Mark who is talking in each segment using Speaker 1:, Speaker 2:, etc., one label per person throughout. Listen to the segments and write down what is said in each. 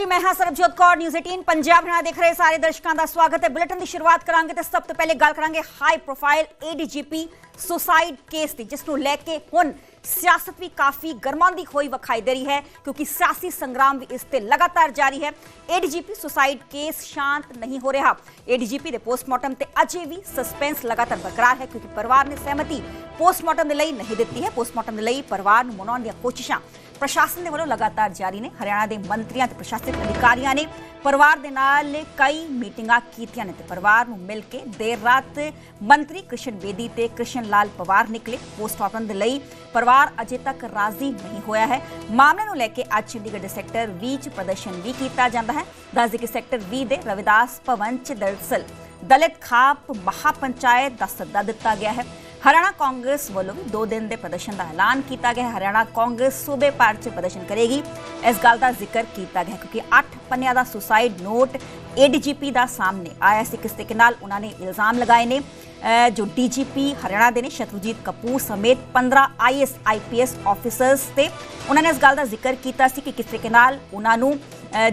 Speaker 1: ਸਤਿ ਸ਼੍ਰੀ ਅਕਾਲ ਜੀ ਮੈਂ ਹਾਂ ਸਰਬਜੋਤ ਕੌਰ ਨਿਊਜ਼ 18 ਪੰਜਾਬ ਨਾਲ ਦੇਖ ਰਹੇ ਸਾਰੇ ਦਰਸ਼ਕਾਂ ਦਾ ਸਵਾਗਤ ਹੈ ਬੁਲੇਟਿਨ ਦੀ ਸ਼ੁਰੂਆਤ ਕਰਾਂਗੇ ਤੇ ਸਭ ਤੋਂ ਪਹਿਲੇ ਗੱਲ ਕਰਾਂਗੇ high profile ADGP suicide case ਦੀ ਜਿਸ ਨੂੰ ਲੈ ਕੇ ਹੁਣ ਸਿਆਸਤ ਵੀ ਕਾਫੀ ਗਰਮਾਉਂਦੀ ਹੋਈ ਵਿਖਾਈ ਦੇ ਰਹੀ ਹੈ ਕਿਉਂਕਿ ਸਿਆਸੀ ਸੰਗਰਾਮ ਵੀ ਇਸ ਤੇ ਲਗਾਤਾਰ ਜਾਰੀ ਹੈ ਏਡੀਜੀਪੀ ਸੁਸਾਈਡ ਕੇਸ ਸ਼ਾਂਤ ਨਹੀਂ ਹੋ ਰਿਹਾ ਏਡੀਜੀਪੀ ਦੇ ਪੋਸਟਮਾਰਟਮ ਤੇ ਅਜੇ ਵੀ ਸਸਪੈਂਸ ਲਗਾਤਾਰ ਬਰਕਰਾਰ ਹੈ ਕਿਉਂਕਿ ਪਰਿਵਾਰ ਨੇ ਸਹਿਮਤੀ ਪੋਸਟਮਾਰਟਮ ਦੇ ਲਈ ਨਹੀਂ ਦਿੱਤੀ ਹੈ ਪੋਸਟਮਾਰਟਮ ਦੇ ਲਈ ਪਰਿਵਾਰ ਨੂੰ ਮਨਾਉਣ ਦੀਆਂ ਕੋਸ਼ਿਸ਼ਾਂ ਪ੍ਰਸ਼ਾਸਨ ਦੇ ਵੱਲੋਂ ਲਗਾਤਾਰ ਜਾਰੀ ਨੇ। ਹਰਿਆਣਾ ਦੇ ਮੰਤਰੀਆਂ ਤੇ ਪ੍ਰਸ਼ਾਸਨਿਕ ਅਧਿਕਾਰੀਆਂ ਨੇ ਪਰਿਵਾਰ ਦੇ ਨਾਲ ਕਈ ਮੀਟਿੰਗਾਂ ਕੀਤੀਆਂ ਨੇ ਤੇ ਪਰਿਵਾਰ ਨੂੰ ਮਿਲ ਕੇ ਦੇਰ ਰਾਤ ਮੰਤਰੀ ਕ੍ਰਿਸ਼ਨ ਬੇਦੀ ਤੇ ਕ੍ਰਿਸ਼ਨ ਲਾਲ ਪਵਾਰ ਨਿਕਲੇ। ਪੋਸਟਮਾਰਟਮ ਦੇ ਲਈ ਪਰਿਵਾਰ ਅਜੇ ਤੱਕ ਰਾਜ਼ੀ ਨਹੀਂ ਹੋਇਆ ਹੈ। ਮਾਮਲੇ ਨੂੰ ਲੈ ਕੇ ਅੱਜ ਚੰਡੀਗੜ੍ਹ ਦੇ ਸੈਕਟਰ 20 ਚ ਪ੍ਰਦਰਸ਼ਨ ਵੀ ਕੀਤਾ ਜਾਂਦਾ ਹੈ। ਦੱਸਦੇ ਕਿ ਸੈਕਟਰ 20 ਦੇ ਰਵਿਦਾਸ ਭਵਨ ਚ ਦਰਅਸਲ ਦਲਿਤ ਖਾਪ ਮਹਾਪੰਚਾਇਤ ਦਾ ਸੱਦਾ ਦਿੱਤਾ ਗਿਆ ਹੈ। ਹਰਿਆਣਾ ਕਾਂਗਰਸ ਵੱਲੋਂ ਵੀ 2 ਦਿਨ ਦੇ ਪ੍ਰਦਰਸ਼ਨ ਦਾ ਐਲਾਨ ਕੀਤਾ ਗਿਆ। ਹੈ ਹਰਿਆਣਾ ਕਾਂਗਰਸ ਸੂਬੇ ਭਰ 'ਚ ਪ੍ਰਦਰਸ਼ਨ ਕਰੇਗੀ। ਇਸ ਗੱਲ ਦਾ ਜ਼ਿਕਰ ਕੀਤਾ ਗਿਆ ਕਿਉਂਕਿ 8 ਪੰਨਿਆਂ ਦਾ ਸੁਸਾਈਡ ਨੋਟ ਏਡੀਜੀਪੀ ਦਾ ਸਾਹਮਣੇ ਆਇਆ ਸੀ। ਕਿਸ ਤਰੀਕੇ ਨਾਲ ਉਹਨਾਂ ਨੇ ਇਲਜ਼ਾਮ ਲਗਾਏ ਨੇ? ਅਹ ਜੋ ਡੀਜੀਪੀ ਹਰਿਆਣਾ ਦੇ ਨੇ, ਸ਼ਤਰੂਜੀਤ ਕਪੂਰ ਸਮੇਤ 15 ਆਈਐਸ ਆਈਪੀਐਸ ਆਫੀਸਰਸ ਤੇ ਉਹਨਾਂ ਨੇ ਇਸ ਗੱਲ ਦਾ ਜ਼ਿਕਰ ਕੀਤਾ ਸੀ ਕਿ ਕਿਸ ਤਰੀਕੇ ਨਾਲ ਉਹਨਾਂ ਨੂੰ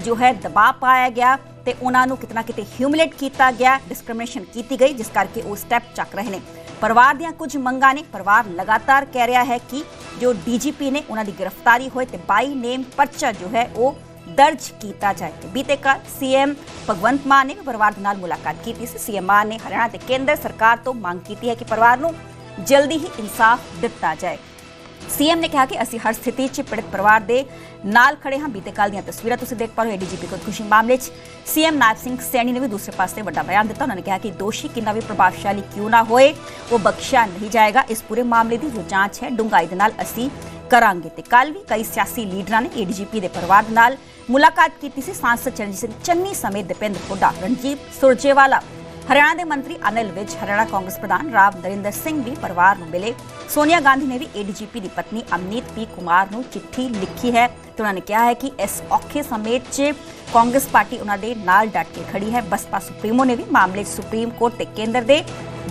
Speaker 1: ਜੋ ਹੈ ਦਬਾਅ ਪਾਇਆ ਗਿਆ। ਤੇ ਉਹਨਾਂ ਨੂੰ ਕਿਤਨਾ ਕਿਤੇ ਹਿਊਮਿਲੇਟ ਕੀਤਾ ਗਿਆ ਡਿਸਕ੍ਰਿਮੀਨੇਸ਼ਨ ਕੀਤੀ ਗਈ, ਜਿਸ ਕਰਕੇ ਉਹ ਸਟੈਪ ਚੱਕ ਰਹੇ ਨੇ। ਪਰਿਵਾਰ ਦੀਆਂ ਕੁਝ ਮੰਗਾਂ ਨੇ, ਪਰਿਵਾਰ ਲਗਾਤਾਰ ਕਹਿ ਰਿਹਾ ਹੈ ਕਿ ਜੋ ਡੀਜੀਪੀ ਨੇ ਉਹਨਾਂ ਦੀ ਗ੍ਰਿਫਤਾਰੀ ਹੋਏ ਤੇ ਬਾਈ ਨੇਮ ਪਰਚਾ ਜੋ ਹੈ ਉਹ ਦਰਜ ਕੀਤਾ ਜਾਏ ਤੇ ਬੀਤੇ ਕੱਲ ਸੀਐਮ ਭਗਵੰਤ ਮਾਨ ਨੇ ਵੀ ਪਰਿਵਾਰ ਦੇ ਨਾਲ ਮੁਲਾਕਾਤ ਕੀਤੀ ਸੀ। ਸੀਐਮ ਮਾਨ ਨੇ ਹਰਿਆਣਾ ਤੇ ਕੇਂਦਰ ਸਰਕਾਰ ਤੋਂ ਮੰਗ ਕੀਤੀ ਹੈ ਕਿ ਪਰਿਵਾਰ ਨੂੰ ਜਲਦੀ ਹੀ ਇਨਸਾਫ ਦਿੱਤਾ ਜਾਏ। ਸੀਐਮ ਨੇ ਕਿਹਾ ਕਿ ਅਸੀਂ ਹਰ ਸਥਿਤੀ 'ਚ ਪੀੜਤ ਪਰਿਵਾਰ ਦੇ ਨਾਲ ਖੜੇ ਹਾਂ। ਬੀਤੇ ਕੱਲ ਦੀਆਂ ਤਸਵੀਰਾਂ ਤੁਸੀਂ ਦੇਖ ਪਾ ਰਹੇ ਹੋ ਏਡੀਜੀਪੀ ਖੁਦਕੁਸ਼ੀ ਮਾਮਲੇ 'ਚ। ਸੀਐਮ ਨਾਇਬ ਸਿੰਘ ਸੈਣੀ ਨੇ ਵੀ ਦੂਸਰੇ ਪਾਸੇ ਵੱਡਾ ਬਿਆਨ ਦਿੱਤਾ। ਉਹਨਾਂ ਨੇ ਕਿਹਾ ਕਿ ਦੋਸ਼ੀ ਕਿੰਨਾ ਵੀ ਪ੍ਰਭਾਵਸ਼ਾਲੀ ਕਿਉਂ ਨਾ ਹੋਏ, ਉਹ ਬਖਸ਼ਿਆ ਨਹੀਂ ਜਾਏਗਾ। ਇਸ ਪੂਰੇ ਮਾਮਲੇ ਦੀ ਜੋ ਜਾਂਚ ਹੈ, ਡੂੰਘਾਈ ਦੇ ਨਾਲ ਅਸੀਂ ਕਰਾਂਗੇ। ਤੇ ਕੱਲ ਵੀ ਕਈ ਸਿਆਸੀ ਲੀਡਰਾਂ ਨੇ ਏਡੀਜੀਪੀ ਦੇ ਪਰਿਵਾਰ ਦੇ ਨਾਲ ਮੁਲਾਕਾਤ ਕੀਤੀ ਸੀ। ਸਾਂਸਦ ਚਰਨਜੀਤ ਸਿੰਘ ਚੰਨੀ ਸਮੇਤ ਦਪਿੰਦਰ ਹੁੱਡਾ ਰਣਜੀਤ ਸੁਰਜੇਵਾਲਾ ਹਰਿਆਣਾ ਦੇ ਮੰਤਰੀ ਅਨਿਲ ਵਿਜ, ਹਰਿਆਣਾ ਕਾਂਗਰਸ ਪ੍ਰਧਾਨ ਰਾਵ ਨਰਿੰਦਰ ਸਿੰਘ ਵੀ ਪਰਿਵਾਰ ਨੂੰ ਮਿਲੇ। ਸੋਨੀਆ ਗਾਂਧੀ ਨੇ ਵੀ ਏਡੀਜੀਪੀ ਦੀ ਪਤਨੀ ਅਮਨੀਤ ਪੀ ਕੁਮਾਰ ਨੂੰ ਚਿੱਠੀ ਲਿਖੀ ਹੈ ਤੇ ਉਹਨਾਂ ਨੇ ਕਿਹਾ ਹੈ ਕਿ ਇਸ ਔਖੇ ਸਮੇਂ 'ਚ ਕਾਂਗਰਸ ਪਾਰਟੀ ਉਹਨਾਂ ਦੇ ਨਾਲ ਡਟ ਕੇ ਖੜੀ ਹੈ। ਬਸਪਾ ਸੁਪਰੀਮੋ ਨੇ ਵੀ ਮਾਮਲੇ 'ਚ ਸੁਪਰੀਮ ਕੋਰਟ ਤੇ ਕੇਂਦਰ ਦੇ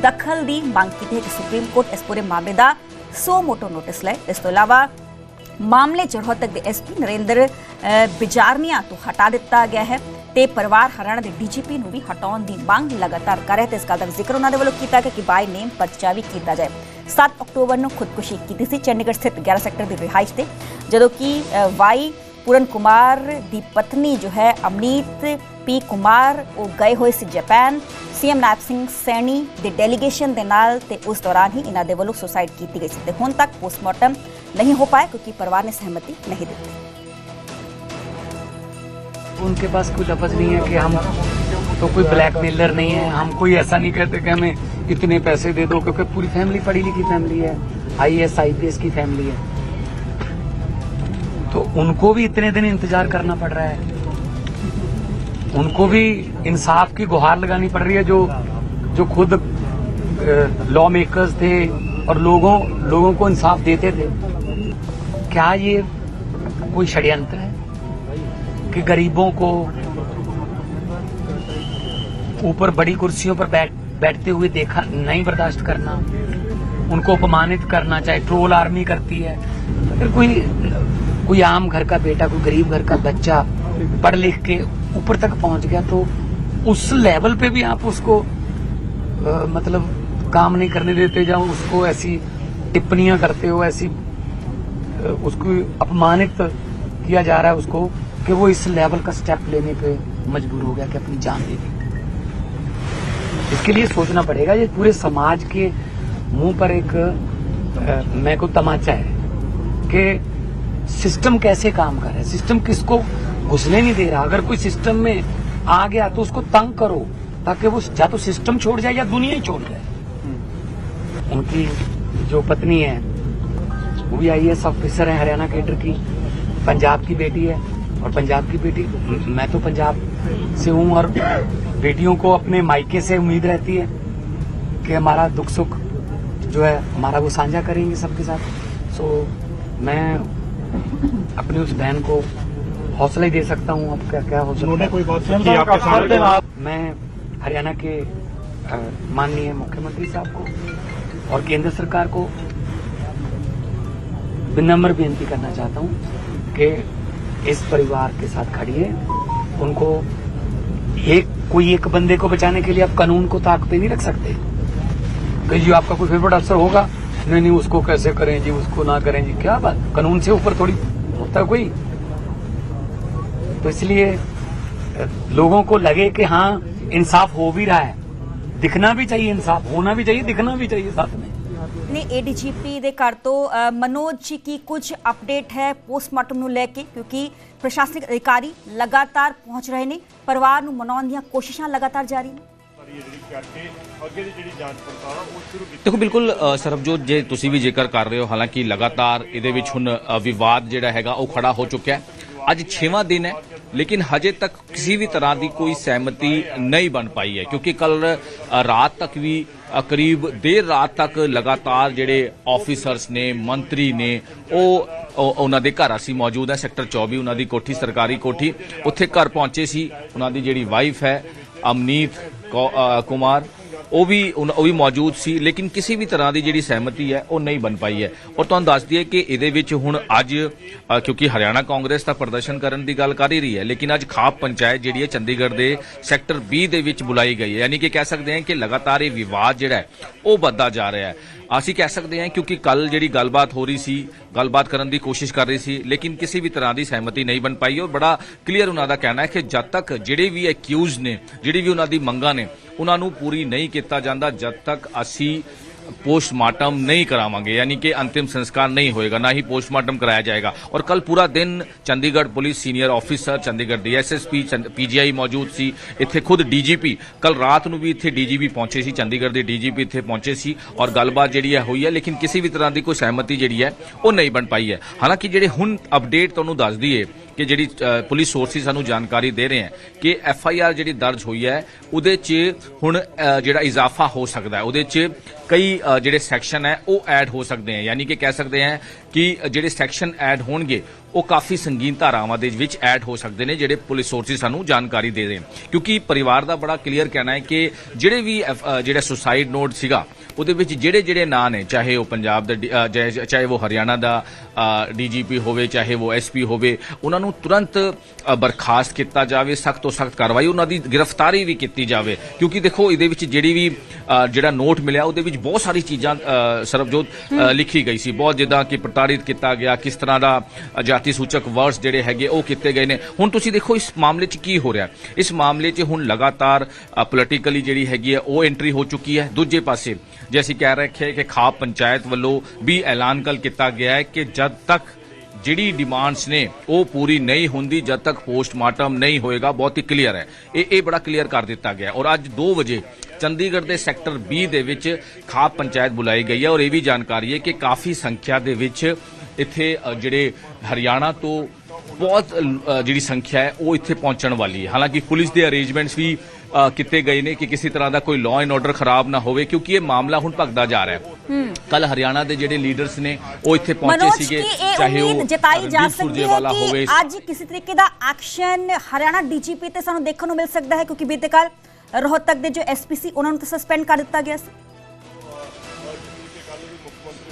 Speaker 1: ਦਖਲ ਦੀ ਮੰਗ ਕੀਤੀ ਹੈ ਕਿ ਸੁਪਰੀਮ ਕੋਰਟ ਇਸ ਪੂਰੇ ਮਾਮਲੇ ਦਾ ਸੋ ਮੋਟੋ ਨੋਟਿਸ ਲਏ। ਇਸ ਤੋਂ ਇਲਾਵਾ ਮਾਮਲੇ 'ਚ ਰੋਹਤਕ ਦੇ ਐਸਪੀ ਨਰਿੰਦਰ ਬਿਜਾਰਨੀਆ ਤੋਂ ਹਟਾ ਦਿੱਤਾ ਗਿਆ ਹੈ ਤੇ ਪਰਿਵਾਰ ਹਰਿਆਣਾ ਦੇ ਡੀਜੀਪੀ ਨੂੰ ਵੀ ਹਟਾਉਣ ਦੀ ਮੰਗ ਲਗਾਤਾਰ ਕਰ ਰਿਹਾ ਤੇ ਇਸ ਗੱਲ ਦਾ ਜ਼ਿਕਰ ਉਹਨਾਂ ਦੇ ਵੱਲੋਂ ਕੀਤਾ ਗਿਆ ਕਿ ਬਾਈ ਨੇਮ ਪਰਚਾ ਵੀ ਕੀਤਾ ਜਾਏ। 7 ਅਕਤੂਬਰ ਨੂੰ ਖੁਦਕੁਸ਼ੀ ਕੀਤੀ ਸੀ। ਚੰਡੀਗੜ੍ਹ ਸਥਿਤ 11 ਸੈਕਟਰ ਦੀ ਰਿਹਾਇਸ਼ ਤੇ ਜਦੋਂ ਕਿ ਅ, ਵਾਈ ਪੂਰਨ ਕੁਮਾਰ ਦੀ ਪਤਨੀ ਜੋ ਹੈ ਅਮਨੀਤ ਪੀ ਕੁਮਾਰ ਉਹ ਗਏ ਹੋਏ ਸੀ ਜਾਪਾਨ ਸੀਐਮ ਨਾਇਬ ਸਿੰਘ ਸੈਣੀ ਦੇ ਡੈਲੀਗੇਸ਼ਨ ਦੇ ਨਾਲ ਤੇ ਉਸ ਦੌਰਾਨ ਹੀ ਇਹਨਾਂ ਦੇ ਵੱਲੋਂ ਸੁਸਾਈਡ ਕੀਤੀ ਗਈ ਸੀ ਤੇ ਹੁਣ ਤੱਕ ਪੋਸਟਮਾਰਟਮ ਨਹੀਂ ਹੋ ਪਾਇਆ ਕਿਉਂਕਿ ਪਰਿਵਾਰ ਨੇ ਸਹਿਮਤੀ ਨਹੀਂ ਦਿੱਤੀ
Speaker 2: उनके पास कोई लफज नहीं है कि हम तो कोई ब्लैकमेलर नहीं है हम कोई ऐसा नहीं कहते कि हमें इतने पैसे दे दो क्योंकि पूरी फैमिली पढ़ी लिखी फैमिली है आईएएस आईपीएस की फैमिली है तो उनको भी इतने दिन इंतज़ार करना पड़ रहा है। उनको भी इंसाफ की गुहार लगानी पड़ रही है जो जो खुद लॉ मेकर्स थे और लोगों लोगों को इंसाफ देते थे। क्या ये कोई षड्यंत्र है कि गरीबों को ऊपर बड़ी कुर्सियों पर बैठ, बैठते हुए देखा, नहीं बर्दाश्त करना, उनको अपमानित करना, चाहे ट्रोल आर्मी करती है, अगर कोई कोई आम घर का बेटा कोई गरीब घर का बच्चा पढ़ लिख के ऊपर तक पहुँच गया तो उस लेवल पे भी आप उसको अ, मतलब काम नहीं करने देते जाओ उसको ऐसी टिप्पणियाँ करते हो ऐसी उसको अपमानित किया जा रहा है उसको कि वो इस लेवल का स्टेप लेने पे मजबूर हो गया कि अपनी जान दे दी। इसके लिए सोचना पड़ेगा ये पूरे समाज के मुँह पर एक अ, मैं को तमाचा है कि सिस्टम कैसे काम कर? रहा है सिस्टम किसको घुसने नहीं दे रहा? अगर कोई सिस्टम में आ गया तो उसको तंग करो, ताकि वो या तो सिस्टम छोड़ जाए या दुनिया ही छोड़ जाए। उनकी जो पत्नी है, वो भी आई एस ऑफिसर है, हरियाणा केडर की। पंजाब की बेटी है, और पंजाब की बेटी, मैं तो पंजाब से हूँ, और बेटियों को अपने मायके से उम्मीद रहती है कि हमारा दुख सुख जो है, हमारा वो साझा करेंगे सबके साथ। सो मैं अपनी उस बहन को हौसला ही दे सकता हूँ? अब क्या क्या हो सकता है?
Speaker 3: कोई बात की आपके सामने
Speaker 2: मैं हरियाणा के माननीय मुख्यमंत्री साहब को और केंद्र सरकार को विनम्र बेनती करना चाहता हूँ कि इस परिवार के साथ खड़ी है। उनको एक कोई एक बंदे को बचाने के लिए आप कानून को ताक पे नहीं रख सकते। कि जी आपका कोई फेवरेट अफसर होगा नहीं नहीं उसको कैसे करें जी उसको ना करें जी क्या बात कानून से ऊपर थोड़ी होता है कोई तो इसलिए अ, लोगों को लगे कि हाँ इंसाफ हो भी रहा है दिखना भी चाहिए इंसाफ होना भी चाहिए दिखना भी चाहिए साथ में
Speaker 1: ਨੇ ਏਡੀਜੀਪੀ ਦੇ ਘਰ ਤੋਂ ਅ, ਮਨੋਜ ਜੀ ਕੀ ਕੁਝ ਅਪਡੇਟ ਹੈ ਪੋਸਟਮਾਰਟਮ ਨੂੰ ਲੈ ਕੇ ਕਿਉਂਕਿ ਪ੍ਰਸ਼ਾਸਨਿਕ ਅਧਿਕਾਰੀ ਲਗਾਤਾਰ ਪਹੁੰਚ ਰਹੇ ਨੇ ਪਰਿਵਾਰ ਨੂੰ ਮਨਾਉਣ ਦੀਆਂ ਕੋਸ਼ਿਸ਼ਾਂ ਲਗਾਤਾਰ ਜਾਰੀ ਨੇ
Speaker 3: ਸਾਰੀ ਜਿਹੜੀ ਕਰਕੇ ਅੱਗੇ ਦੀ ਜਿਹੜੀ ਜਾਂਚ ਪੜਤਾਲ ਉਹ ਸ਼ੁਰੂ ਕੀਤੀ
Speaker 4: ਦੇਖੋ, ਬਿਲਕੁਲ ਸਰਬਜੋਤ, ਜੇ ਤੁਸੀਂ ਵੀ ਜ਼ਿਕਰ ਕਰ ਰਹੇ ਹੋ, ਹਾਲਾਂਕਿ ਲਗਾਤਾਰ ਇਹਦੇ ਵਿੱਚ ਹੁਣ ਵਿਵਾਦ ਜਿਹੜਾ ਹੈਗਾ, ਉਹ ਖੜਾ ਹੋ ਚੁੱਕਿਆ ਹੈ। ਅੱਜ 6ਵਾਂ ਦਿਨ ਹੈ, ਲੇਕਿਨ ਹਜੇ ਤੱਕ ਕਿਸੇ ਵੀ ਤਰ੍ਹਾਂ ਦੀ ਕੋਈ ਸਹਿਮਤੀ ਨਹੀਂ ਬਣ ਪਾਈ ਹੈ, ਕਿਉਂਕਿ ਕੱਲ ਰਾਤ ਤੱਕ ਵੀ ਕਰੀਬ ਦੇਰ ਰਾਤ ਤੱਕ ਲਗਾਤਾਰ ਜਿਹੜੇ ਆਫੀਸਰਸ ਨੇ, ਮੰਤਰੀ ਨੇ, ਉਹ ਉਹਨਾਂ ਦੇ ਘਰ ਅਸੀਂ ਮੌਜੂਦ ਹੈ, ਸੈਕਟਰ 24 ਉਹਨਾਂ ਦੀ ਕੋਠੀ, ਸਰਕਾਰੀ ਕੋਠੀ, ਉੱਥੇ ਘਰ ਪਹੁੰਚੇ ਸੀ, ਉਹਨਾਂ ਦੀ ਜਿਹੜੀ ਵਾਈਫ ਹੈ, ਅਮਨੀਤ ਕੁਮਾਰ, ਉਹ ਵੀ ਉਨ- ਉਹ ਵੀ ਮੌਜੂਦ ਸੀ, ਲੇਕਿਨ ਕਿਸੇ ਵੀ ਤਰ੍ਹਾਂ ਦੀ ਜਿਹੜੀ ਸਹਿਮਤੀ ਹੈ, ਉਹ ਨਹੀਂ ਬਣ ਪਾਈ ਹੈ। ਔਰ ਤੁਹਾਨੂੰ ਦੱਸ ਦਈਏ ਕਿ ਇਹਦੇ ਵਿੱਚ ਹੁਣ ਅੱਜ ਕਿਉਂਕਿ ਹਰਿਆਣਾ ਕਾਂਗਰਸ ਤਾਂ ਪ੍ਰਦਰਸ਼ਨ ਕਰਨ ਦੀ ਗੱਲ ਕਰ ਹੀ ਰਹੀ ਹੈ, ਲੇਕਿਨ ਅੱਜ ਖਾਪ ਪੰਚਾਇਤ ਜਿਹੜੀ ਹੈ ਚੰਡੀਗੜ੍ਹ ਦੇ ਸੈਕਟਰ 20 ਦੇ ਵਿੱਚ ਬੁਲਾਈ ਗਈ ਹੈ। ਯਾਨੀ ਕਿ ਕਹਿ ਸਕਦੇ ਹਾਂ ਕਿ ਲਗਾਤਾਰ ਇਹ ਵਿਵਾਦ ਜਿਹੜਾ ਹੈ, ਉਹ ਵੱਧਦਾ ਜਾ ਰਿਹਾ ਹੈ। ਅਸੀਂ ਕਹਿ ਸਕਦੇ ਹਾਂ ਕਿਉਂਕਿ ਕੱਲ ਜਿਹੜੀ ਗੱਲਬਾਤ ਹੋ ਰਹੀ ਸੀ, ਗੱਲਬਾਤ ਕਰਨ ਦੀ ਕੋਸ਼ਿਸ਼ ਕਰ ਰਹੀ ਸੀ, ਲੇਕਿਨ ਕਿਸੇ ਵੀ ਤਰ੍ਹਾਂ ਦੀ ਸਹਿਮਤੀ ਨਹੀਂ ਬਣ ਪਾਈ ਔਰ ਬੜਾ ਕਲੀਅਰ ਉਹਨਾਂ ਦਾ ਕਹਿਣਾ ਹੈ ਕਿ ਜਦ ਤੱਕ ਜਿਹੜੇ ਵੀ ਅਕਿਊਜ਼ ਨੇ, ਜਿਹੜੀ ਵੀ ਉਹਨਾਂ ਦੀ ਮੰਗਾਂ ਨੇ, ਉਹਨਾਂ ਨੂੰ ਪੂਰੀ ਨਹੀਂ ਕੀਤਾ ਜਾਂਦਾ, ਜਦ ਤੱਕ ਅਸੀਂ ਪੋਸਟਮਾਰਟਮ ਨਹੀਂ ਕਰਾਵਾਂਗੇ ਯਾਨੀ ਕਿ ਅੰਤਿਮ ਸੰਸਕਾਰ ਨਹੀਂ ਹੋਏਗਾ ਨਾ ਹੀ ਪੋਸਟਮਾਰਟਮ ਕਰਾਇਆ ਜਾਏਗਾ ਔਰ ਕੱਲ ਪੂਰਾ ਦਿਨ Chandigarh police senior officer Chandigarh ਦੀ ਡੀਐਸਐਸਪੀ ਪੀਜੀਆਈ ਮੌਜੂਦ ਸੀ ਇੱਥੇ ਖੁਦ ਡੀਜੀਪੀ ਕੱਲ ਰਾਤ ਨੂੰ ਵੀ ਇੱਥੇ ਡੀਜੀਪੀ ਪਹੁੰਚੇ ਸੀ ਚੰਡੀਗੜ੍ਹ ਦੇ ਡੀਜੀਪੀ ਇੱਥੇ ਪਹੁੰਚੇ ਸੀ ਔਰ ਗੱਲਬਾਤ ਜਿਹੜੀ ਹੈ ਹੋਈ ਹੈ ਲੇਕਿਨ ਕਿਸੇ ਵੀ ਤਰ੍ਹਾਂ ਦੀ ਕੋਈ ਸਹਿਮਤੀ ਜਿਹੜੀ ਹੈ ਉਹ ਨਹੀਂ ਬਣ ਪਾਈ ਹੈ ਹਾਲਾਂਕਿ ਜਿਹੜੇ ਹੁਣ ਅਪਡੇਟ ਤੁਹਾਨੂੰ ਦੱਸ ਦਈਏ ਕਿ ਜਿਹੜੀ ਪੁਲਿਸ ਸੋਰਸਿਸ ਸਾਨੂੰ ਜਾਣਕਾਰੀ ਦੇ ਰਹੇ ਹਨ ਕਿ ਐਫ ਆਈ ਆਰ ਜਿਹੜੀ ਦਰਜ ਹੋਈ ਹੈ, ਉਹਦੇ 'ਚ ਹੁਣ ਜਿਹੜਾ ਇਜ਼ਾਫਾ ਹੋ ਸਕਦਾ ਹੈ, ਉਹਦੇ 'ਚ ਕਈ ਜਿਹੜੇ ਸੈਕਸ਼ਨ ਹੈ, ਉਹ ਐਡ ਹੋ ਸਕਦੇ ਹਨ ਯਾਨੀ ਕਿ ਕਹਿ ਸਕਦੇ ਹਾਂ ਕਿ ਜਿਹੜੇ ਸੈਕਸ਼ਨ ਐਡ ਹੋਣਗੇ, ਉਹ ਕਾਫੀ ਸੰਗੀਨ ਧਾਰਾਵਾਂ ਦੇ ਵਿੱਚ ਐਡ ਹੋ ਸਕਦੇ ਨੇ, ਜਿਹੜੇ ਪੁਲਿਸ ਸੋਰਸਿਸ ਸਾਨੂੰ ਜਾਣਕਾਰੀ ਦੇ ਰਹੇ ਹਨ ਕਿਉਂਕਿ ਪਰਿਵਾਰ ਦਾ ਬੜਾ ਕਲੀਅਰ ਕਹਿਣਾ ਹੈ ਕਿ ਜਿਹੜੇ ਵੀ F- ਜਿਹੜਾ ਸੁਸਾਈਡ ਨੋਟ ਸੀਗਾ ਉਹਦੇ ਵਿੱਚ ਜਿਹੜੇ ਜਿਹੜੇ ਨਾਂ ਨੇ ਚਾਹੇ ਉਹ ਪੰਜਾਬ ਦਾ ਚਾਹੇ ਉਹ ਹਰਿਆਣਾ ਦਾ ਡੀਜੀਪੀ ਹੋਵੇ ਚਾਹੇ ਉਹ ਐਸਪੀ ਹੋਵੇ ਉਹਨਾਂ ਨੂੰ ਤੁਰੰਤ ਬਰਖਾਸਤ ਕੀਤਾ ਜਾਵੇ ਸਖਤ ਤੋਂ ਸਖਤ ਕਾਰਵਾਈ ਉਹਨਾਂ ਦੀ ਗ੍ਰਿਫਤਾਰੀ ਵੀ ਕੀਤੀ ਜਾਵੇ। ਕਿਉਂਕਿ ਦੇਖੋ ਇਹਦੇ ਵਿੱਚ ਜਿਹੜੀ ਵੀ ਜਿਹੜਾ ਨੋਟ ਮਿਲਿਆ ਉਹਦੇ ਵਿੱਚ ਬਹੁਤ ਸਾਰੀ ਚੀਜ਼ਾਂ ਸਰਬਜੋਤ ਲਿਖੀ ਗਈ ਸੀ। ਬਹੁਤ ਜਿੱਦਾਂ ਕਿ ਪ੍ਰਤਾੜਿਤ ਕੀਤਾ ਗਿਆ ਕਿਸ ਤਰ੍ਹਾਂ ਦਾ ਜਾਤੀ ਸੂਚਕ ਵਰਡਸ ਜਿਹੜੇ ਹੈਗੇ ਉਹ ਕੀਤੇ ਗਏ ਨੇ। ਹੁਣ ਤੁਸੀਂ ਦੇਖੋ ਇਸ ਮਾਮਲੇ 'ਚ ਕੀ ਹੋ ਰਿਹਾ? ਇਸ ਮਾਮਲੇ 'ਚ ਹੁਣ ਲਗਾਤਾਰ ਪੋਲੀਟੀਕਲੀ ਜਿਹੜੀ ਹੈਗੀ ਹੈ ਉਹ ਐਂਟਰੀ ਹੋ ਚੁੱਕੀ ਹੈ। ਦੂਜੇ ਪਾਸੇ ਜੇ ਅਸੀਂ ਕਹਿ ਰੱਖੇ ਕਿ ਖਾਪ ਪੰਚਾਇਤ ਵੱਲੋਂ ਵੀ ਐਲਾਨ ਕੱਲ ਕੀਤਾ ਗਿਆ ਹੈ ਕਿ ਜਦ ਤੱਕ ਜਿਹੜੀ ਡਿਮਾਂਡਸ ਨੇ, ਉਹ ਪੂਰੀ ਨਹੀਂ ਹੁੰਦੀ, ਜਦ ਤੱਕ ਪੋਸਟਮਾਰਟਮ ਨਹੀਂ ਹੋਏਗਾ, ਬਹੁਤ ਹੀ ਕਲੀਅਰ ਹੈ। ਇਹ ਇਹ ਬੜਾ ਕਲੀਅਰ ਕਰ ਦਿੱਤਾ ਗਿਆ ਔਰ ਅੱਜ 2 ਵਜੇ ਚੰਡੀਗੜ੍ਹ ਦੇ ਸੈਕਟਰ 20 ਦੇ ਵਿੱਚ ਖਾਪ ਪੰਚਾਇਤ ਬੁਲਾਈ ਗਈ ਹੈ ਔਰ ਇਹ ਵੀ ਜਾਣਕਾਰੀ ਹੈ ਕਿ ਕਾਫੀ ਸੰਖਿਆ ਦੇ ਵਿੱਚ ਇੱਥੇ ਜਿਹੜੇ ਹਰਿਆਣਾ ਤੋਂ ਬਹੁਤ ਜਿਹੜੀ ਸੰਖਿਆ ਹੈ, ਉਹ ਇੱਥੇ ਪਹੁੰਚਣ ਵਾਲੀ ਹੈ। ਹਾਲਾਂਕਿ ਪੁਲਿਸ ਦੇ ਅਰੇਂਜਮੈਂਟਸ ਵੀ ਕੀਤੇ ਗਏ ਨੇ ਕਿ ਕਿਸੇ ਤਰ੍ਹਾਂ ਦਾ ਕੋਈ ਲਾਅ ਐਂਡ ਆਰਡਰ ਖਰਾਬ ਨਾ ਹੋਵੇ ਕਿਉਂਕਿ ਇਹ ਮਾਮਲਾ ਹੁਣ ਭਗਦਾ ਜਾ ਰਿਹਾ ਹੈ। ਕੱਲ ਹਰਿਆਣਾ ਦੇ ਜਿਹੜੇ ਲੀਡਰਸ ਨੇ ਉਹ ਇੱਥੇ ਪਹੁੰਚੇ ਸੀਗੇ ਚਾਹੇ ਉਹ
Speaker 1: ਜਤਾਈ ਜਾ ਸਕਦੀ ਹੈ ਕਿ ਅੱਜ ਕਿਸੇ ਤਰੀਕੇ ਦਾ ਐਕਸ਼ਨ ਹਰਿਆਣਾ ਡੀਜੀਪੀ ਤੇ ਸਾਨੂੰ ਦੇਖਣ ਨੂੰ ਮਿਲ ਸਕਦਾ ਹੈ? ਕਿਉਂਕਿ ਬੀਤੇ ਕੱਲ ਰੋਹਤਕ ਦੇ ਜੋ ਐਸਪੀ ਸੀ ਉਹਨਾਂ ਨੂੰ ਤਾਂ ਸਸਪੈਂਡ ਕਰ ਦਿੱਤਾ ਗਿਆ ਸੀ।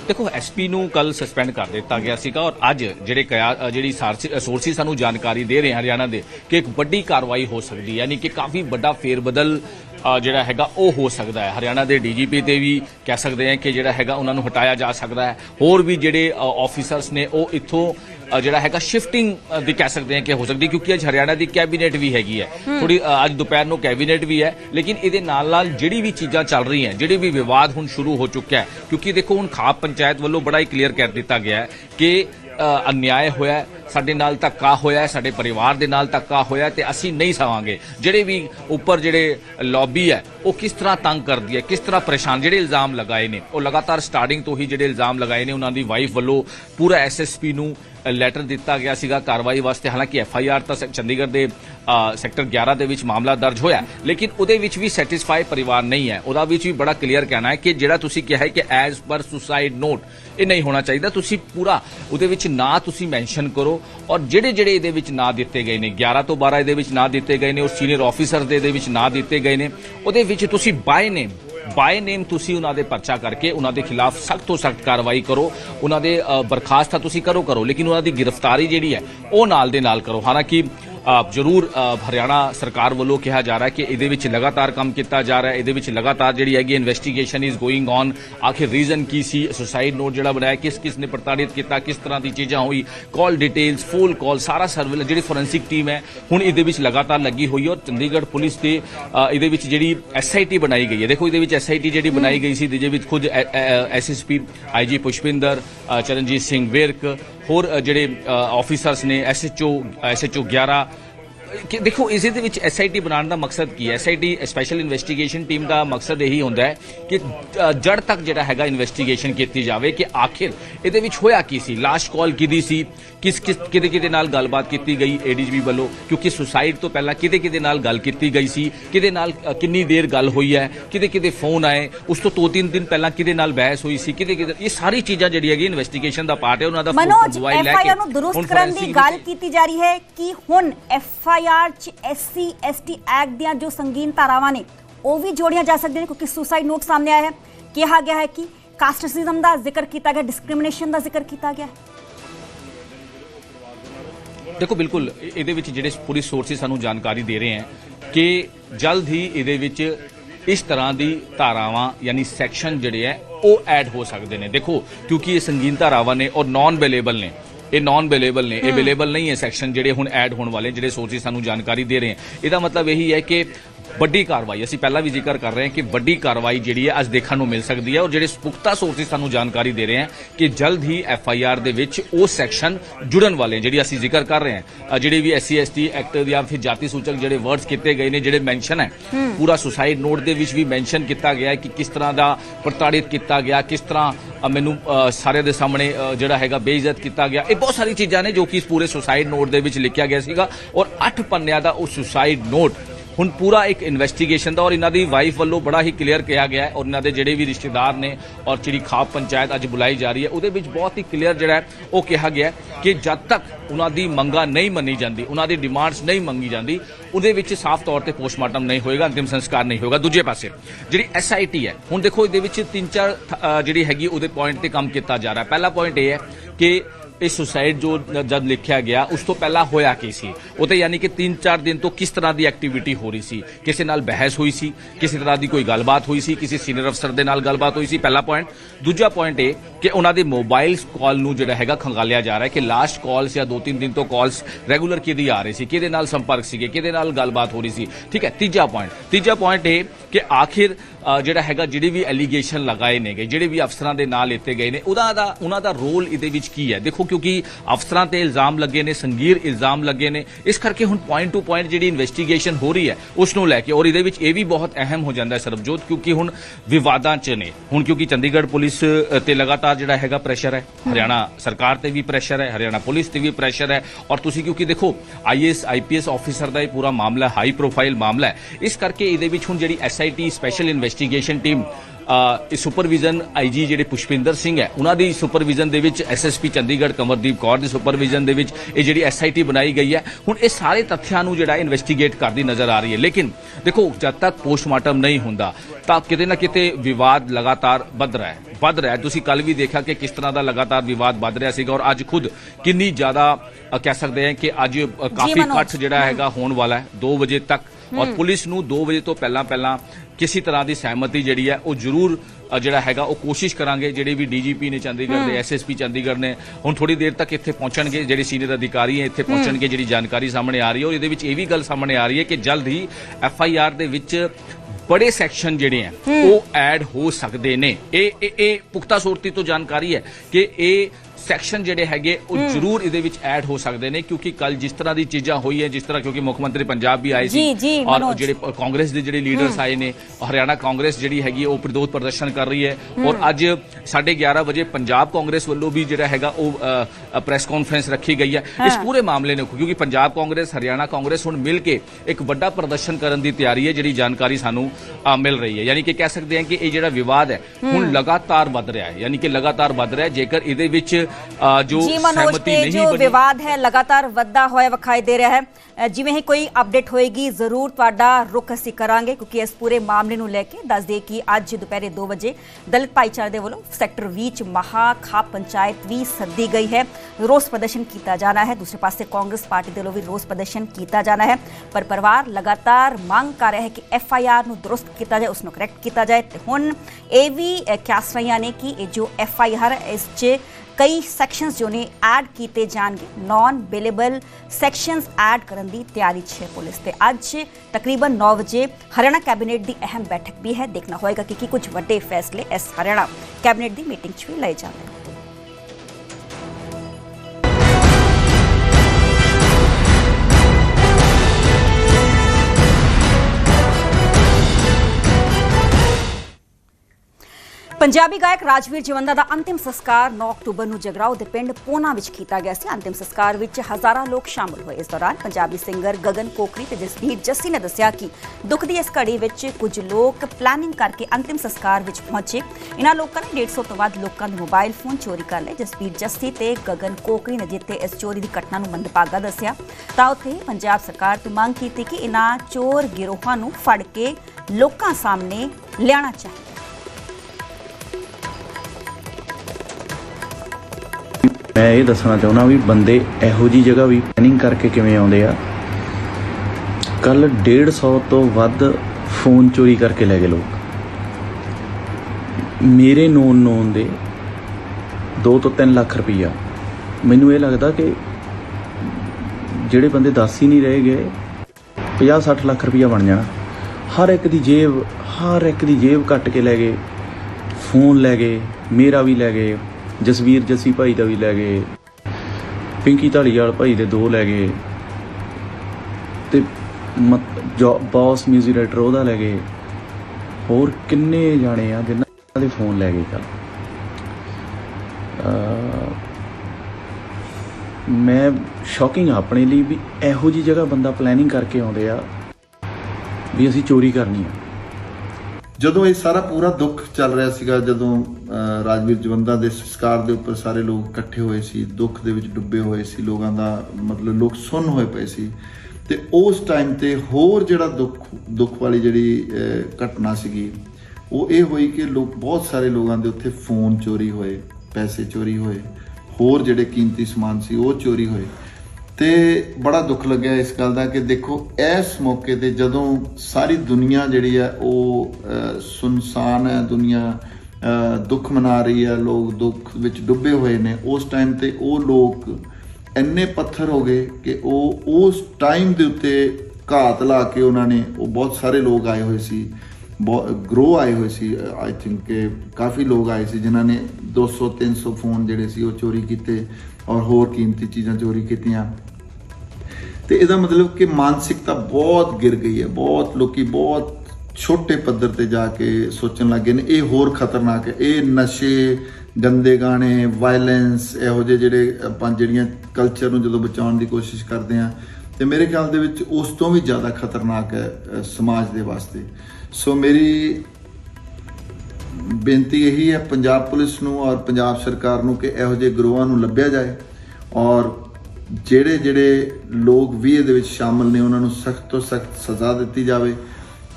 Speaker 4: ਦੇਖੋ ਐਸਪੀ ਨੂੰ ਕੱਲ ਸਸਪੈਂਡ ਕਰ ਦਿੱਤਾ ਗਿਆ ਸੀਗਾ ਔਰ ਅੱਜ ਜਿਹੜੇ ਕਿਆ- ਜਿਹੜੀ ਸੋਰਸਿਸ ਸਾਨੂੰ ਜਾਣਕਾਰੀ ਦੇ ਰਹੇ ਹਰਿਆਣਾ ਦੇ ਕਿ ਇੱਕ ਵੱਡੀ ਕਾਰਵਾਈ ਹੋ ਸਕਦੀ ਹੈ ਯਾਨੀ ਕਿ ਕਾਫੀ ਵੱਡਾ ਫੇਰਬਦਲ ਅ, ਜਿਹੜਾ ਹੈਗਾ ਉਹ ਹੋ ਸਕਦਾ ਹੈ। ਹਰਿਆਣਾ ਦੇ ਡੀਜੀਪੀ ਤੇ ਵੀ ਕਹਿ ਸਕਦੇ ਹਾਂ ਕਿ ਜਿਹੜਾ ਹੈਗਾ ਉਹਨਾਂ ਨੂੰ ਹਟਾਇਆ ਜਾ ਸਕਦਾ ਹੈ। ਹੋਰ ਵੀ ਜਿਹੜੇ ਆਫੀਸਰਸ ਨੇ ਉਹ ਇੱਥੋਂ ਜਿਹੜਾ ਹੈਗਾ ਸ਼ਿਫਟਿੰਗ ਦੀ ਕਹਿ ਸਕਦੇ ਹਾਂ ਕਿ ਹੋ ਸਕਦੀ ਕਿਉਂਕਿ ਅੱਜ ਹਰਿਆਣਾ ਦੀ ਕੈਬਨਿਟ ਵੀ ਹੈਗੀ ਹੈ। ਥੋੜੀ ਅੱਜ ਦੁਪਹਿਰ ਨੂੰ ਕੈਬਨਿਟ ਵੀ ਹੈ ਲੇਕਿਨ ਇਹਦੇ ਨਾਲ ਨਾਲ ਜਿਹੜੀ ਵੀ ਚੀਜ਼ਾਂ ਚੱਲ ਰਹੀਆਂ ਜਿਹੜੇ ਵੀ ਵਿਵਾਦ ਹੁਣ ਸ਼ੁਰੂ ਹੋ ਚੁੱਕਿਆ ਹੈ ਕਿਉਂਕਿ ਦੇਖੋ ਹੁਣ ਖਾਪ ਪੰਚਾਇਤ ਵੱਲੋਂ ਬੜਾ ਹੀ ਕਲੀਅਰ ਕਰ ਦਿੱਤਾ ਗਿਆ ਹੈ ਕਿ ਅਨਿਆਏ ਹੋਇਆ ਹੈ, ਸਾਡੇ ਨਾਲ ਧੱਕਾ ਹੋਇਆ ਸਾਡੇ ਪਰਿਵਾਰ ਦੇ ਨਾਲ ਧੱਕਾ ਹੋਇਆ ਹੈ ਤੇ ਅਸੀਂ ਨਹੀਂ ਸਵਾਂਗੇ ਜਿਹੜੇ ਵੀ ਉੱਪਰ ਜਿਹੜੇ ਲੌਬੀ ਹੈ, ਉਹ ਕਿਸ ਤਰ੍ਹਾਂ ਤੰਗ ਕਰਦੀ ਹੈ, ਕਿਸ ਤਰ੍ਹਾਂ ਪਰੇਸ਼ਾਨ, ਜਿਹੜੇ ਇਲਜ਼ਾਮ ਲਗਾਏ ਨੇ, ਉਹ ਲਗਾਤਾਰ ਸਟਾਰਟਿੰਗ ਤੋਂ ਹੀ ਜਿਹੜੇ ਇਲਜ਼ਾਮ ਲਗਾਏ ਨੇ, ਉਹਨਾਂ ਦੀ ਵਾਈਫ ਵੱਲੋਂ ਪੂਰਾ ਐਸਐਸਪੀ ਨੂੰ ਲੈਟਰ ਦਿੱਤਾ ਗਿਆ ਸੀਗਾ ਕਾਰਵਾਈ ਵਾਸਤੇ। ਹਾਲਾਂਕਿ ਐੱਫ ਆਈ ਆਰ ਤਾਂ ਸ- ਚੰਡੀਗੜ੍ਹ ਦੇ ਸੈਕਟਰ 11 ਦੇ ਵਿੱਚ ਮਾਮਲਾ ਦਰਜ ਹੋਇਆ ਲੇਕਿਨ ਉਹਦੇ ਵਿੱਚ ਵੀ ਸੈਟੀਸਫਾਈ ਪਰਿਵਾਰ ਨਹੀਂ ਹੈ। ਉਹਦਾ ਵਿੱਚ ਵੀ ਬੜਾ ਕਲੀਅਰ ਕਹਿਣਾ ਹੈ ਕਿ ਜਿਹੜਾ ਤੁਸੀਂ ਕਿਹਾ ਹੈ ਕਿ ਐਜ਼ ਪਰ ਸੁਸਾਈਡ ਨੋਟ ਇਹ ਨਹੀਂ ਹੋਣਾ ਚਾਹੀਦਾ। ਤੁਸੀਂ ਪੂਰਾ ਉਹਦੇ ਵਿੱਚ ਨਾ ਤੁਸੀਂ ਮੈਂਸ਼ਨ ਕਰੋ ਔਰ ਜਿਹੜੇ ਜਿਹੜੇ ਇਹਦੇ ਵਿੱਚ ਨਾਂ ਦਿੱਤੇ ਗਏ ਨੇ 11 ਤੋਂ 12 ਇਹਦੇ ਵਿੱਚ ਨਾਂ ਦਿੱਤੇ ਗਏ ਨੇ, ਉਹ ਸੀਨੀਅਰ ਆਫੀਸਰ ਦੇ ਇਹਦੇ ਵਿੱਚ ਨਾਂ ਦਿੱਤੇ ਗਏ ਨੇ। ਉਹਦੇ ਵਿੱਚ ਤੁਸੀਂ ਬਾਏ ਨੇਮ ਬਾਏ ਨੇਮ ਤੁਸੀਂ ਉਹਨਾਂ ਦੇ ਪਰਚਾ ਕਰਕੇ ਉਹਨਾਂ ਦੇ ਖਿਲਾਫ ਸਖਤ ਤੋਂ ਸਖਤ ਕਾਰਵਾਈ ਕਰੋ। ਉਹਨਾਂ ਦੇ ਬਰਖਾਸਤ ਤਾਂ ਤੁਸੀਂ ਕਰੋ ਕਰੋ ਲੇਕਿਨ ਉਹਨਾਂ ਦੀ ਗ੍ਰਿਫਤਾਰੀ ਜਿਹੜੀ ਹੈ, ਉਹ ਨਾਲ ਦੇ ਨਾਲ ਕਰੋ। ਹਾਲਾਂਕਿ ਜ਼ਰੂਰ ਹਰਿਆਣਾ ਸਰਕਾਰ ਵੱਲੋਂ ਕਿਹਾ ਜਾ ਰਿਹਾ ਕਿ ਇਹਦੇ ਵਿੱਚ ਲਗਾਤਾਰ ਕੰਮ ਕੀਤਾ ਜਾ ਰਿਹਾ ਇਹਦੇ ਵਿੱਚ ਲਗਾਤਾਰ ਜਿਹੜੀ ਹੈਗੀ ਇਨਵੈਸਟੀਗੇਸ਼ਨ ਇਜ਼ ਗੋਇੰਗ ਔਨ ਆਖਿਰ ਰੀਜ਼ਨ ਕੀ ਸੀ? ਸੁਸਾਈਡ ਨੋਟ ਜਿਹੜਾ ਬਣਾਇਆ, ਕਿਸ ਕਿਸ ਨੇ ਪ੍ਰਤਾੜਿਤ ਕੀਤਾ, ਕਿਸ ਤਰ੍ਹਾਂ ਦੀ ਚੀਜ਼ਾਂ ਹੋਈ? ਕਾਲ ਡਿਟੇਲਸ ਫੋਨ ਕਾਲ ਸਾਰਾ ਸਰਵੇਲ ਜਿਹੜੀ ਫੋਰੈਂਸਿਕ ਟੀਮ ਹੈ, ਹੁਣ ਇਹਦੇ ਵਿੱਚ ਲਗਾਤਾਰ ਲੱਗੀ ਹੋਈ ਔਰ ਚੰਡੀਗੜ੍ਹ ਪੁਲਿਸ ਤੇ ਇਹਦੇ ਵਿੱਚ ਜਿਹੜੀ ਐਸਆਈਟੀ ਬਣਾਈ ਗਈ ਹੈ। ਦੇਖੋ, ਇਹਦੇ ਵਿੱਚ ਐਸਆਈਟੀ ਜਿਹੜੀ ਬਣਾਈ ਗਈ ਸੀ, ਜਿਹਦੇ ਵਿੱਚ ਖੁਦ ਐਸਐਸਪੀ ਆਈਜੀ ਪੁਸ਼ਪਿੰਦਰ ਚਰਨਜੀਤ ਸਿੰਘ ਵਿਰਕ ਹੋਰ ਜਿਹੜੇ ਆਫੀਸਰਸ ਨੇ ਐਸਐਚਓ ਐਸਐਚਓ 11 ਕਿ ਦੇਖੋ ਇਸੇ ਦੇ ਵਿੱਚ ਐਸਆਈਟੀ ਬਣਾਉਣ ਦਾ ਮਕਸਦ ਕੀ ਹੈ? ਐਸਆਈਟੀ ਸਪੈਸ਼ਲ ਇਨਵੈਸਟੀਗੇਸ਼ਨ ਟੀਮ ਦਾ ਮਕਸਦ ਇਹੀ ਹੁੰਦਾ ਹੈ ਕਿ ਜੜ ਤੱਕ ਜਿਹੜਾ ਹੈਗਾ ਇਨਵੈਸਟੀਗੇਸ਼ਨ ਕੀਤੀ ਜਾਵੇ ਕਿ ਆਖਿਰ ਇਹਦੇ ਵਿੱਚ ਹੋਇਆ ਕੀ ਸੀ? ਲਾਸਟ ਕਾਲ ਕਿਹਦੀ ਸੀ? ਕਿਸ ਕਿਸ ਕਿਹਦੇ ਕਿਹਦੇ ਨਾਲ ਗੱਲਬਾਤ ਕੀਤੀ ਗਈ ਏਡੀਜੀਪੀ ਵੱਲੋਂ? ਕਿਉਂਕਿ ਸੁਸਾਈਡ ਤੋਂ ਪਹਿਲਾਂ ਕਿਹਦੇ ਕਿਹਦੇ ਨਾਲ ਗੱਲ ਕੀਤੀ ਗਈ ਸੀ? ਕਿਹਦੇ ਨਾਲ ਕਿੰਨੀ ਦੇਰ ਗੱਲ ਹੋਈ ਹੈ? ਕਿਹਦੇ ਕਿਹਦੇ ਫੋਨ ਆਏ? ਉਸ ਤੋਂ ਦੋ ਤਿੰਨ ਦਿਨ ਪਹਿਲਾਂ ਕਿਹਦੇ ਨਾਲ ਬਹਿਸ ਹੋਈ ਸੀ? ਕਿਹਦੇ ਕਿਹਦੇ ਇਹ ਸਾਰੀ ਚੀਜ਼ਾਂ ਜਿਹੜੀ ਹੈਗੀ ਇਨਵੈਸਟੀਗੇਸ਼ਨ ਦਾ ਪਾਰਟ ਹੈ। ਉਹਨਾਂ ਦਾ
Speaker 1: ਮਨੋਜ ਐਫਆਈਆਰ ਨੂੰ ਦੁਰੁਸਤ ਕਰਨ ਦੀ ਗੱਲ ਕੀਤੀ ਜਾ ਰਹੀ ਹੈ ਕਿ ਹੁਣ ਐਫਆਈਆਰ ਚ ਐਸਸੀ ਐਸਟੀ ਐਕਟ ਦੀਆਂ ਜੋ ਸੰਗੀਨ ਧਾਰਾਵਾਂ ਨੇ, ਉਹ ਵੀ ਜੋੜੀਆਂ ਜਾ ਸਕਦੀਆਂ ਨੇ, ਕਿਉਂਕਿ ਸੁਸਾਈਡ ਨੋਟ ਸਾਹਮਣੇ ਆਇਆ ਹੈ। ਕਿਹਾ ਗਿਆ ਹੈ ਕਿ ਕਾਸਟਿਜ਼ਮ ਦਾ ਜ਼ਿਕਰ ਕੀਤਾ ਗਿਆ ਡਿਸਕ੍ਰਿਮੀਨੇਸ਼ਨ ਦਾ ਜ਼ਿਕਰ ਕੀਤਾ ਗਿਆ ਹੈ।
Speaker 4: ਦੇਖੋ, ਬਿਲਕੁਲ ਇਹਦੇ ਵਿੱਚ ਜਿਹੜੇ ਪੁਲਿਸ ਸੋਰਸਿਸ ਸਾਨੂੰ ਜਾਣਕਾਰੀ ਦੇ ਰਹੇ ਹਨ ਕਿ ਜਲਦ ਹੀ ਇਹਦੇ ਵਿੱਚ ਇਸ ਤਰ੍ਹਾਂ ਦੀ ਧਾਰਾਵਾਂ, ਯਾਨੀ ਸੈਕਸ਼ਨ ਜਿਹੜੇ ਹੈ, ਉਹ ਐਡ ਹੋ ਸਕਦੇ ਨੇ। ਦੇਖੋ, ਕਿਉਂਕਿ ਇਹ ਸੰਗੀਨ ਧਾਰਾਵਾਂ ਨੇ ਔਰ ਨਾਨ ਅਵੇਲੇਬਲ ਨੇ। ਇਹ ਨਾਨ ਅਵੇਲੇਬਲ ਨੇ ਅਵੇਲੇਬਲ ਨਹੀਂ ਹੈ। ਸੈਕਸ਼ਨ ਜਿਹੜੇ ਹੁਣ ਐਡ ਹੋਣ ਵਾਲੇ ਜਿਹੜੇ ਸੋਰਸਿਸ ਸਾਨੂੰ ਜਾਣਕਾਰੀ ਦੇ ਰਹੇ ਹਨ ਇਹਦਾ ਮਤਲਬ ਇਹੀ ਹੈ ਕਿ ਵੱਡੀ ਕਾਰਵਾਈ। ਅਸੀਂ ਪਹਿਲਾਂ ਵੀ ਜ਼ਿਕਰ ਕਰ ਰਹੇ ਹਾਂ ਕਿ ਵੱਡੀ ਕਾਰਵਾਈ ਜਿਹੜੀ ਹੈ ਅੱਜ ਦੇਖਣ ਨੂੰ ਮਿਲ ਸਕਦੀ ਹੈ ਔਰ ਜਿਹੜੇ ਪੁਖਤਾ ਸੋਰਸਿਸ ਸਾਨੂੰ ਜਾਣਕਾਰੀ ਦੇ ਰਹੇ ਹਨ ਕਿ ਜਲਦ ਹੀ ਐਫ ਆਈ ਆਰ ਦੇ ਵਿੱਚ ਉਹ ਸੈਕਸ਼ਨ ਜੁੜਨ ਵਾਲੇ ਜਿਹੜੀ ਅਸੀਂ ਜ਼ਿਕਰ ਕਰ ਰਹੇ ਹਾਂ। ਜਿਹੜੇ ਵੀ S C S T act ਜਾਂ ਫਿਰ ਜਾਤੀ ਸੂਚਕ ਜਿਹੜੇ ਵਰਡਸ ਕੀਤੇ ਗਏ ਨੇ ਜਿਹੜੇ ਮੈਂਸ਼ਨ ਹੈ ਪੂਰਾ ਸੁਸਾਈਡ ਨੋਟ ਦੇ ਵਿੱਚ ਵੀ ਮੈਂਸ਼ਨ ਕੀਤਾ ਗਿਆ ਹੈ ਕਿ ਕਿਸ ਤਰ੍ਹਾਂ ਦਾ ਪ੍ਰਤਾੜਿਤ ਕੀਤਾ ਗਿਆ ਕਿਸ ਤਰ੍ਹਾਂ ਮੈਨੂੰ ਅ, ਸਾਰੇ ਦੇ ਸਾਹਮਣੇ ਜਿਹੜਾ ਹੈਗਾ ਬੇਇੱਜ਼ਤ ਕੀਤਾ ਗਿਆ। ਇਹ ਬਹੁਤ ਸਾਰੀ ਚੀਜ਼ਾਂ ਨੇ ਜੋ ਕਿ ਇਸ ਪੂਰੇ ਸੁਸਾਈਡ ਨੋਟ ਦੇ ਵਿੱਚ ਲਿਖਿਆ ਗਿਆ ਸੀਗਾ ਔਰ 8 ਪੰਨਿਆਂ ਦਾ ਉਹ ਸੁਸਾਈਡ ਨੋਟ ਹੁਣ ਪੂਰਾ ਇੱਕ ਇਨਵੈਸਟੀਗੇਸ਼ਨ ਦਾ ਔਰ ਇਹਨਾਂ ਦੀ ਵਾਈਫ ਵੱਲੋਂ ਬੜਾ ਹੀ ਕਲੀਅਰ ਕਿਹਾ ਗਿਆ ਹੈ ਔਰ ਇਹਨਾਂ ਦੇ ਜਿਹੜੇ ਵੀ ਰਿਸ਼ਤੇਦਾਰ ਨੇ ਔਰ ਜਿਹੜੀ ਖਾਪ ਪੰਚਾਇਤ ਅੱਜ ਬੁਲਾਈ ਜਾ ਰਹੀ ਹੈ ਉਹਦੇ ਵਿੱਚ ਬਹੁਤ ਹੀ ਕਲੀਅਰ ਜਿਹੜਾ ਉਹ ਕਿਹਾ ਗਿਆ ਕਿ ਜਦ ਤੱਕ ਉਹਨਾਂ ਦੀ ਮੰਗਾਂ ਨਹੀਂ ਮੰਨੀ ਜਾਂਦੀ ਉਹਨਾਂ ਦੀ ਡਿਮਾਂਡਸ ਨਹੀਂ ਮੰਗੀ ਜਾਂਦੀ ਉਹਦੇ ਵਿੱਚ ਸਾਫ਼ ਤੌਰ ਤੇ ਪੋਸਟਮਾਰਟਮ ਨਹੀਂ ਹੋਏਗਾ ਅੰਤਿਮ ਸੰਸਕਾਰ ਨਹੀਂ ਹੋਏਗਾ। ਦੂਜੇ ਪਾਸੇ ਜਿਹੜੀ ਐਸਆਈਟੀ ਹੈ ਹੁਣ ਦੇਖੋ ਇਹਦੇ ਵਿੱਚ ਤਿੰਨ ਚਾਰ ਅ, ਜਿਹੜੀ ਹੈਗੀ ਉਹਦੇ ਪੁਆਇੰਟ ਤੇ ਕੰਮ ਕੀਤਾ ਜਾ ਰਿਹਾ ਪਹਿਲਾ ਪੁਆਇੰਟ ਇਹ ਹੈ ਕਿ ਇਹ ਸੁਸਾਈਡ ਜੋ ਜਦ ਲਿਖਿਆ ਗਿਆ, ਉਸ ਤੋਂ ਪਹਿਲਾਂ ਹੋਇਆ ਕੀ ਸੀ? ਉਹ ਤੇ ਯਾਨੀ ਕਿ 3-4 ਦਿਨ ਤੋਂ ਕਿਸ ਤਰ੍ਹਾਂ ਦੀ ਐਕਟੀਵਿਟੀ ਹੋ ਰਹੀ ਸੀ? ਕਿਸੇ ਨਾਲ ਬਹਿਸ ਹੋਈ ਸੀ? ਕਿਸੇ ਤਰ੍ਹਾਂ ਦੀ ਕੋਈ ਗੱਲਬਾਤ ਹੋਈ ਸੀ? ਕਿਸੇ ਸੀਨੀਅਰ ਅਫਸਰ ਦੇ ਨਾਲ ਗੱਲਬਾਤ ਹੋਈ ਸੀ? ਪਹਿਲਾ ਪੁਆਇੰਟ ਦੂਜਾ ਪੁਆਇੰਟ ਇਹ ਕਿ ਉਹਨਾਂ ਦੇ ਮੋਬਾਈਲ ਕਾਲ ਨੂੰ ਜਿਹੜਾ ਹੈਗਾ ਖੰਗਾਲਿਆ ਜਾ ਰਿਹਾ ਹੈ ਕਿ ਲਾਸਟ ਕਾਲਸ ਜਾਂ 2-3 ਦਿਨ ਤੋਂ ਕਾਲਸ ਰੈਗੂਲਰ ਕਿਹਦੀ ਆ ਰਹੀ ਸੀ? ਕਿਹਦੇ ਨਾਲ ਸੰਪਰਕ ਸੀਗੇ? ਕਿਹਦੇ ਨਾਲ ਗੱਲਬਾਤ ਹੋ ਰਹੀ ਸੀ? ਠੀਕ ਹੈ, ਤੀਜਾ ਪੁਆਇੰਟ ਤੀਜਾ ਪੁਆਇੰਟ ਇਹ ਕਿ ਆਖਿਰ ਜਿਹੜਾ ਹੈਗਾ, ਜਿਹੜੇ ਵੀ ਐਲੀਗੇਸ਼ਨ ਲਗਾਏ ਨੇਗੇ, ਜਿਹੜੇ ਵੀ ਅਫਸਰਾਂ ਦੇ ਨਾਂ ਲਿੱਤੇ ਗਏ ਨੇ, ਉਹਦਾ ਦਾ, ਉਹਨਾਂ ਦਾ ਰੋਲ ਇਹਦੇ ਵਿੱਚ ਕੀ ਹੈ? ਦੇਖੋ, ਕਿਉਂਕਿ ਅਫਸਰਾਂ ਤੇ ਇਲਜ਼ਾਮ ਲੱਗੇ ਨੇ, ਸੰਗੀਰ ਇਲਜ਼ਾਮ ਲੱਗੇ ਨੇ, ਇਸ ਕਰਕੇ ਹੁਣ ਪੁਆਇੰਟ ਟੂ ਪੁਆਇੰਟ ਜਿਹੜੀ ਇਨਵੈਸਟੀਗੇਸ਼ਨ ਹੋ ਰਹੀ ਹੈ ਉਸ ਨੂੰ ਲੈ ਕੇ, ਔਰ ਇਹਦੇ ਵਿੱਚ ਇਹ ਵੀ ਬਹੁਤ ਅਹਿਮ ਹੋ ਜਾਂਦਾ ਹੈ ਸਰਬਜੋਤ, ਕਿਉਂਕਿ ਹੁਣ ਵਿਵਾਦਾਂ 'ਚ ਨੇ। ਹੁਣ ਕਿਉਂਕਿ ਚੰਡੀਗੜ੍ਹ ਪੁਲਿਸ ਤੇ ਲਗਾਤਾਰ ਜਿਹੜਾ ਹੈਗਾ ਪ੍ਰੈਸ਼ਰ ਹੈ, ਹਰਿਆਣਾ ਸਰਕਾਰ ਤੇ ਵੀ ਪ੍ਰੈਸ਼ਰ ਹੈ, ਹਰਿਆਣਾ ਪੁਲਿਸ ਤੇ ਵੀ ਪ੍ਰੈਸ਼ਰ ਹੈ, ਔਰ ਤੁਸੀਂ ਕਿਉਂਕਿ ਦੇਖੋ ਆਈਐਸ ਆਈਪੀਐਸ ਆਫੀਸਰ ਦਾ ਇਹ ਪੂਰਾ ਮਾਮਲਾ ਹਾਈ ਪ੍ਰੋਫਾਈਲ ਮਾਮਲਾ ਹੈ। ਇਸ ਕਰਕੇ ਇਹਦੇ ਵਿੱਚ ਹੁਣ ਜਿਹੜੀ ਐਸਆਈਟੀ ਸਪੈਸ਼ਲ ਇਨਵੈਸਟੀਗੇਸ਼ਨ ਟੀਮ ਇਹ ਸੁਪਰਵਿਜ਼ਨ ਆਈਜੀ ਜਿਹੜੇ ਪੁਸ਼ਪਿੰਦਰ ਸਿੰਘ ਹੈ ਉਹਨਾਂ ਦੀ ਸੁਪਰਵਿਜ਼ਨ ਦੇ ਵਿੱਚ ਐਸਐਸਪੀ ਚੰਡੀਗੜ੍ਹ ਕਮਰਦੀਪ ਕੌਰ ਦੀ ਸੁਪਰਵਿਜ਼ਨ ਦੇ ਵਿੱਚ ਇਹ ਜਿਹੜੀ ਐਸਆਈਟੀ ਬਣਾਈ ਗਈ ਹੈ। ਹੁਣ ਇਹ ਸਾਰੇ ਤੱਥਾਂ ਨੂੰ ਜਿਹੜਾ ਇਨਵੈਸਟੀਗੇਟ ਕਰਦੀ ਨਜ਼ਰ ਆ ਰਹੀ ਹੈ। ਲੇਕਿਨ ਦੇਖੋ ਜਦ ਤੱਕ ਪੋਸਟਮਾਰਟਮ ਨਹੀਂ ਹੁੰਦਾ ਤਾਂ ਕਿਤੇ ਨਾ ਕਿਤੇ ਵਿਵਾਦ ਲਗਾਤਾਰ ਵੱਧ ਰਿਹਾ ਹੈ। ਵੱਧ ਰਿਹਾ ਤੁਸੀਂ ਕੱਲ ਵੀ ਦੇਖਿਆ ਕਿ ਕਿਸ ਤਰ੍ਹਾਂ ਦਾ ਲਗਾਤਾਰ ਵਿਵਾਦ ਵੱਧ ਰਿਹਾ ਸੀਗਾ ਔਰ ਅੱਜ ਖੁਦ ਕਿੰਨੀ ਜ਼ਿਆਦਾ ਕਹਿ ਸਕਦੇ ਹਾਂ ਕਿ ਅੱਜ ਕਾਫੀ। ਇਕੱਠ ਜਿਹੜਾ ਹੈਗਾ ਹੋਣ ਵਾਲਾ ਹੈ। 2 ਵਜੇ ਤੱਕ ਔਰ ਪੁਲਿਸ ਨੂੰ 2 ਵਜੇ ਤੋਂ ਪਹਿਲਾਂ ਪਹਿਲਾਂ ਕਿਸੇ ਤਰ੍ਹਾਂ ਦੀ ਸਹਿਮਤੀ ਜਿਹੜੀ ਹੈ ਉਹ ਜ਼ਰੂਰ ਜਿਹੜਾ ਹੈਗਾ ਉਹ ਕੋਸ਼ਿਸ਼ ਕਰਾਂਗੇ। ਜਿਹੜੇ ਵੀ ਡੀਜੀਪੀ ਨੇ ਚੰਡੀਗੜ੍ਹ ਦੇ ਐਸਐਸਪੀ ਚੰਡੀਗੜ੍ਹ ਨੇ ਹੁਣ ਥੋੜੀ ਦੇਰ ਤੱਕ ਇੱਥੇ ਪਹੁੰਚਣਗੇ ਜਿਹੜੇ ਸੀਨੀਅਰ ਅਧਿਕਾਰੀ ਹੈ ਇੱਥੇ ਪਹੁੰਚਣਗੇ ਜਿਹੜੀ ਜਾਣਕਾਰੀ ਸਾਹਮਣੇ ਆ ਰਹੀ ਹੈ। ਔਰ ਇਹਦੇ ਵਿੱਚ ਇਹ ਵੀ ਗੱਲ ਸਾਹਮਣੇ ਆ ਰਹੀ ਹੈ ਕਿ ਜਲਦ ਹੀ ਐਫਆਈਆਰ ਦੇ ਵਿੱਚ ਬੜੇ ਸੈਕਸ਼ਨ ਜਿਹੜੇ ਹੈ ਉਹ ਐਡ ਹੋ ਸਕਦੇ ਨੇ। ਇਹ ਇਹ ਪੁਖਤਾ ਸੂਰਤੀ ਤੋਂ ਜਾਣਕਾਰੀ ਹੈ ਕਿ ਇਹ ਸੈਕਸ਼ਨ ਜਿਹੜੇ ਹੈਗੇ ਉਹ ਜ਼ਰੂਰ ਇਹਦੇ ਵਿੱਚ ਐਡ ਹੋ ਸਕਦੇ ਨੇ ਕਿਉਂਕਿ ਕੱਲ ਜਿਸ ਤਰ੍ਹਾਂ ਦੀ ਚੀਜ਼ਾਂ ਹੋਈ ਹੈ ਜਿਸ ਤਰ੍ਹਾਂ ਕਿਉਂਕਿ ਮੁੱਖ ਮੰਤਰੀ ਪੰਜਾਬ ਵੀ ਆਏ ਸੀ ਔਰ। ਜਿਹੜੇ ਕਾਂਗਰਸ ਦੇ ਜਿਹੜੇ ਲੀਡਰਸ ਆਏ ਨੇ ਹਰਿਆਣਾ ਕਾਂਗਰਸ ਜਿਹੜੀ ਹੈਗੀ ਉਹ ਵਿਰੋਧ ਪ੍ਰਦਰਸ਼ਨ ਕਰ ਰਹੀ ਹੈ। ਔਰ ਅੱਜ 11:30 ਵਜੇ ਪੰਜਾਬ ਕਾਂਗਰਸ ਵੱਲੋਂ ਵੀ ਜਿਹੜਾ ਹੈਗਾ ਉਹ ਪ੍ਰੈਸ ਕਾਨਫਰੰਸ ਰੱਖੀ ਗਈ ਹੈ। ਇਸ ਪੂਰੇ ਮਾਮਲੇ ਨੂੰ ਕਿਉਂਕਿ ਪੰਜਾਬ ਕਾਂਗਰਸ ਹਰਿਆਣਾ ਕਾਂਗਰਸ ਹੁਣ ਮਿਲ ਕੇ ਇੱਕ ਵੱਡਾ ਪ੍ਰਦਰਸ਼ਨ ਕਰਨ ਦੀ ਤਿਆਰੀ ਹੈ ਜਿਹੜੀ ਜਾਣਕਾਰੀ ਸਾਨੂੰ ਮਿਲ ਰਹੀ ਹੈ। ਯਾਨੀ ਕਿ ਕਹਿ ਸਕਦੇ ਹਾਂ ਕਿ ਇਹ ਜਿਹੜਾ ਵਿਵਾਦ ਹੈ। ਹੁਣ ਲਗਾਤਾਰ ਵੱਧ ਰਿਹਾ ਹੈ। ਯਾਨੀ ਕਿ ਲਗਾਤਾਰ ਵੱਧ ਰਿਹਾ ਹੈ ਜੇਕਰ ਇਹਦੇ ਵਿੱਚ ਜੋ ਸਹਿਮਤੀ ਨਹੀਂ
Speaker 1: ਜੋ
Speaker 4: ਬਣੀ।
Speaker 1: ਵਿਵਾਦ ਹੈ ਲਗਾਤਾਰ ਵੱਧਦਾ ਹੋਇਆ ਵਿਖਾਈ ਦੇ ਰਿਹਾ ਹੈ। ਜਿਵੇਂ ਹੀ ਕੋਈ ਅਪਡੇਟ ਹੋਏਗੀ ਜ਼ਰੂਰ ਤੁਹਾਡਾ ਰੁਖ ਅਸੀਂ ਕਰਾਂਗੇ ਕਿਉਂਕਿ ਇਸ ਪੂਰੇ ਮਾਮਲੇ ਨੂੰ ਲੈ ਕੇ ਦੱਸ ਦੇ ਕਿ ਅੱਜ ਦੁਪਹਿਰੇ 2 ਵਜੇ ਦਲਿਤ ਭਾਈਚਾਰੇ ਦੇ ਵੱਲੋਂ ਸੈਕਟਰ 20 ਚ ਮਹਾ ਖਾਪ ਪੰਚਾਇਤ ਵੀ ਸੱਦੀ ਗਈ ਹੈ। ਰੋਸ ਪ੍ਰਦਰਸ਼ਨ ਕੀਤਾ ਜਾਣਾ ਹੈ। ਦੂਸਰੇ ਪਾਸੇ ਕਾਂਗਰਸ ਪਾਰਟੀ ਦੇ ਵੱਲੋਂ ਵੀ ਰੋਸ ਪ੍ਰਦਰਸ਼ਨ ਕੀਤਾ ਜਾਣਾ ਹੈ। ਪਰ ਪਰਿਵਾਰ ਲਗਾਤਾਰ ਮੰਗ ਕਰ ਰਿਹਾ ਹੈ ਕਿ ਐਫ ਆਈ ਆਰ ਨੂੰ ਦਰੁਸਤ ਕੀਤਾ ਜਾਏ ਉਸ ਨੂੰ ਕਰੈਕਟ ਕੀਤਾ ਜਾਏ। ਤੇ ਹੁਣ ਇਹ ਵੀ ਕਿਆਸ ਰਹੀਆਂ ਨੇ ਕਿ ਇਹ ਜੋ ਐਫ ਆਈ ਆਰ ਇਸ 'ਚ ਕਈ ਸੈਕਸ਼ਨਸ ਜੋ ਨੇ ਐਡ ਕੀਤੇ ਜਾਣਗੇ। ਨਾਨ ਬੇਲੇਬਲ ਸੈਕਸ਼ਨਸ ਐਡ ਕਰਨ ਦੀ ਤਿਆਰੀ 'ਚ ਹੈ ਪੁਲਿਸ ਤੇ। ਅੱਜ ਤਕਰੀਬਨ 9 ਵਜੇ ਹਰਿਆਣਾ ਕੈਬਨਿਟ ਦੀ ਅਹਿਮ ਬੈਠਕ ਵੀ ਹੈ। ਦੇਖਣਾ ਹੋਏਗਾ ਕਿ ਕੀ ਕੁਝ ਵੱਡੇ ਫੈਸਲੇ ਇਸ ਹਰਿਆਣਾ ਕੈਬਨਿਟ ਦੀ ਮੀਟਿੰਗ 'ਚ ਵੀ ਲਏ ਜਾਣਗੇ। ਪੰਜਾਬੀ ਗਾਇਕ ਰਾਜਵੀਰ ਜਵੰਦਾ ਦਾ ਅੰਤਿਮ ਸੰਸਕਾਰ 9 ਅਕਤੂਬਰ ਨੂੰ ਜਗਰਾਓ ਦੇ ਪਿੰਡ ਪੋਨਾ ਵਿੱਚ ਕੀਤਾ ਗਿਆ ਸੀ। ਅੰਤਿਮ ਸੰਸਕਾਰ ਵਿੱਚ ਹਜ਼ਾਰਾਂ ਲੋਕ ਸ਼ਾਮਲ ਹੋਏ। ਇਸ ਦੌਰਾਨ ਪੰਜਾਬੀ ਸਿੰਗਰ ਗਗਨ ਕੋਕਰੀ ਤੇ ਜਸਬੀਰ ਜੱਸੀ ਨੇ ਦੱਸਿਆ ਕਿ ਦੁੱਖ ਦੀ ਇਸ ਘੜੀ ਵਿੱਚ ਕੁਝ ਲੋਕ ਪਲੈਨਿੰਗ ਕਰਕੇ ਅੰਤਿਮ ਸੰਸਕਾਰ ਵਿੱਚ ਪਹੁੰਚੇ। ਇਹਨਾਂ ਲੋਕਾਂ ਨੇ 150 ਤੋਂ ਵੱਧ ਲੋਕਾਂ ਦੇ ਮੋਬਾਈਲ ਫੋਨ ਚੋਰੀ ਕਰ ਲਏ। ਜਸਬੀਰ ਜੱਸੀ ਤੇ ਗਗਨ ਕੋਕਰੀ ਨੇ ਜਿੱਥੇ ਇਸ ਚੋਰੀ ਦੀ ਘਟਨਾ ਨੂੰ ਮੰਦਭਾਗਾ ਦੱਸਿਆ। ਤਾਂ ਉੱਥੇ ਪੰਜਾਬ ਸਰਕਾਰ ਤੋਂ ਮੰਗ ਕੀਤੀ ਕਿ ਇਹਨਾਂ ਚੋਰ ਗਿਰੋਹਾਂ ਨੂੰ ਫੜ ਕੇ ਲੋਕਾਂ ਸਾਹਮਣੇ ਲਿਆਉਣਾ ਚਾਹੀਦਾ।
Speaker 5: ਮੈਂ ਇਹ ਦੱਸਣਾ ਚਾਹੁੰਦਾ ਵੀ ਬੰਦੇ ਇਹੋ ਜੀ ਜਗ੍ਹਾ ਵੀ ਪਲੈਨਿੰਗ ਕਰਕੇ ਕਿਵੇਂ ਆਉਂਦੇ ਆ? ਕੱਲ 150 ਤੋਂ ਵੱਧ ਫੋਨ ਚੋਰੀ ਕਰਕੇ ਲੈ ਗਏ ਲੋਕ। ਮੇਰੇ ਨੋਨ ਨੋਨ ਦੇ 2 ਤੋਂ 3 ਲੱਖ ਰੁਪਈਆ। ਮੈਨੂੰ ਇਹ ਲੱਗਦਾ ਕਿ ਜਿਹੜੇ ਬੰਦੇ ਦੱਸ ਹੀ ਨਹੀਂ ਰਹੇ ਗਏ 50 60 ਲੱਖ ਰੁਪਈਆ ਬਣ ਜਾਣਾ। ਹਰ ਇੱਕ ਦੀ ਜੇਬ, ਹਰ ਇੱਕ ਦੀ ਜੇਬ ਕੱਟ ਕੇ ਲੈ ਗਏ ਫੋਨ ਲੈ ਗਏ, ਮੇਰਾ ਵੀ ਲੈ ਗਏ। ਜਸਵੀਰ ਜੱਸੀ ਭਾਈ ਦਾ ਵੀ ਲੈ ਗਏ, ਪਿੰਕੀ ਢਾਲੀਵਾਲ ਭਾਈ ਦੇ ਦੋ ਲੈ ਗਏ, ਤੇ ਮਤ- ਬੌਸ ਮਿਊਜ਼ਿਕ ਡਾਇਰੈਕਟਰ ਉਹਦਾ ਲੈ ਗਏ, ਹੋਰ ਕਿੰਨੇ ਜਾਣੇ ਆ ਜਿਨ੍ਹਾਂ ਦੇ ਫੋਨ ਲੈ ਗਏ ਕੱਲ ਮੈਂ ਸ਼ੌਕਿੰਗ ਆਪਣੇ ਲਈ ਵੀ ਇਹੋ ਜੀ ਜਗ੍ਹਾ ਬੰਦਾ ਪਲੈਨਿੰਗ ਕਰਕੇ ਆਉਂਦੇ ਆ ਵੀ ਅਸੀਂ ਚੋਰੀ ਕਰਨੀ ਆ।
Speaker 6: ਜਦੋਂ ਇਹ ਸਾਰਾ ਪੂਰਾ ਦੁੱਖ ਚੱਲ ਰਿਹਾ ਸੀਗਾ, ਜਦੋਂ ਰਾਜਵੀਰ ਜਵੰਦਾ ਦੇ ਸੰਸਕਾਰ ਦੇ ਉੱਪਰ ਸਾਰੇ ਲੋਕ ਇਕੱਠੇ ਹੋਏ ਸੀ, ਦੁੱਖ ਦੇ ਵਿੱਚ ਡੁੱਬੇ ਹੋਏ ਸੀ, ਲੋਕਾਂ ਦਾ ਮਤਲਬ ਲੋਕ ਸੁੰਨ ਹੋਏ ਪਏ ਸੀ। ਤੇ ਉਸ ਟਾਈਮ ਤੇ ਹੋਰ ਜਿਹੜਾ ਦੁੱਖ ਦੁੱਖ ਵਾਲੀ ਜਿਹੜੀ ਘਟਨਾ ਸੀਗੀ, ਉਹ ਇਹ ਹੋਈ ਕਿ ਲੋਕ ਬਹੁਤ ਸਾਰੇ ਲੋਕਾਂ ਦੇ ਉੱਥੇ ਫੋਨ ਚੋਰੀ ਹੋਏ, ਪੈਸੇ ਚੋਰੀ ਹੋਏ, ਹੋਰ ਜਿਹੜੇ ਕੀਮਤੀ ਸਮਾਨ ਸੀ ਉਹ ਚੋਰੀ ਹੋਏ। ਤੇ ਬੜਾ ਦੁੱਖ ਲੱਗਿਆ ਇਸ ਗੱਲ ਦਾ ਕਿ ਦੇਖੋ, ਇਸ ਮੌਕੇ ਤੇ ਜਦੋਂ ਸਾਰੀ ਦੁਨੀਆ ਜਿਹੜੀ ਹੈ ਉਹ ਸੁਨਸਾਨ ਹੈ, ਦੁਨੀਆ ਦੁੱਖ ਮਨਾ ਰਹੀ ਹੈ, ਲੋਕ ਦੁੱਖ ਵਿੱਚ ਡੁੱਬੇ ਹੋਏ ਨੇ। ਉਸ ਟਾਈਮ ਤੇ ਉਹ ਲੋਕ ਇੰਨੇ ਪੱਥਰ ਹੋ ਗਏ ਕਿ ਉਹ ਉਸ ਟਾਈਮ ਦੇ ਉੱਤੇ ਘਾਤ ਲਾ ਕੇ ਉਹਨਾਂ ਨੇ, ਉਹ ਬਹੁਤ ਸਾਰੇ ਲੋਕ ਆਏ ਹੋਏ ਸੀ। ਗਰੋ ਆਏ ਹੋਏ ਸੀ। ਆਈ ਥਿੰਕ ਕਿ ਕਾਫੀ ਲੋਕ ਆਏ ਸੀ ਜਿਨ੍ਹਾਂ ਨੇ 200 300 ਫੋਨ ਜਿਹੜੇ ਸੀ ਉਹ ਚੋਰੀ ਕੀਤੇ ਔਰ ਹੋਰ ਕੀਮਤੀ ਚੀਜ਼ਾਂ ਚੋਰੀ ਕੀਤੀਆਂ। ਤੇ ਇਹਦਾ ਮਤਲਬ ਕਿ ਮਾਨਸਿਕਤਾ ਬਹੁਤ ਗਿਰ ਗਈ ਹੈ। ਬਹੁਤ ਲੋਕੀ ਬਹੁਤ ਛੋਟੇ ਪੱਧਰ ਤੇ ਜਾ ਕੇ ਸੋਚਣ ਲੱਗੇ ਨੇ, ਇਹ ਹੋਰ ਖਤਰਨਾਕ ਹੈ। ਇਹ ਨਸ਼ੇ, ਗੰਦੇ ਗਾਣੇ ਵਾਇਲੈਂਸ ਇਹੋ ਜਿਹੇ ਜਿਹੜੇ ਆਪਾਂ ਜਿਹੜੀਆਂ ਕਲਚਰ ਨੂੰ ਜਦੋਂ ਬਚਾਉਣ ਦੀ ਕੋਸ਼ਿਸ਼ ਕਰਦੇ ਆ ਤੇ ਮੇਰੇ ਖਿਆਲ ਦੇ ਵਿੱਚ ਉਸ ਤੋਂ ਵੀ ਜ਼ਿਆਦਾ ਖਤਰਨਾਕ ਹੈ ਸਮਾਜ ਦੇ ਵਾਸਤੇ। ਸੋ ਮੇਰੀ ਬੇਨਤੀ ਇਹੀ ਹੈ, ਪੰਜਾਬ ਪੁਲਿਸ ਨੂੰ ਔਰ ਪੰਜਾਬ ਸਰਕਾਰ ਨੂੰ ਕਿ ਇਹੋ ਜਿਹੇ ਗਰੋਹਾਂ ਨੂੰ ਲੱਭਿਆ ਜਾਏ ਔਰ ਜਿਹੜੇ ਜਿਹੜੇ ਲੋਕ ਵੀ ਇਹਦੇ ਵਿੱਚ ਸ਼ਾਮਲ ਨੇ, ਉਹਨਾਂ ਨੂੰ ਸਖਤ ਤੋਂ ਸਖਤ ਸਜ਼ਾ ਦਿੱਤੀ ਜਾਵੇ।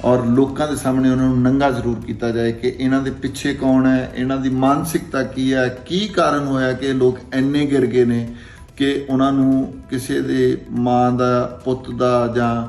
Speaker 6: ਔਰ ਲੋਕਾਂ ਦੇ ਸਾਹਮਣੇ ਉਹਨਾਂ ਨੂੰ ਨੰਗਾ ਜ਼ਰੂਰ ਕੀਤਾ ਜਾਏ ਕਿ ਇਹਨਾਂ ਦੇ ਪਿੱਛੇ ਕੌਣ ਹੈ, ਇਹਨਾਂ ਦੀ ਮਾਨਸਿਕਤਾ ਕੀ ਹੈ, ਕੀ ਕਾਰਨ ਹੋਇਆ ਕਿ ਲੋਕ ਇੰਨੇ ਗਿਰ ਗਏ ਨੇ ਕਿ ਉਹਨਾਂ ਨੂੰ ਕਿਸੇ ਦੇ ਮਾਂ ਦਾ, ਪੁੱਤ ਦਾ ਜਾਂ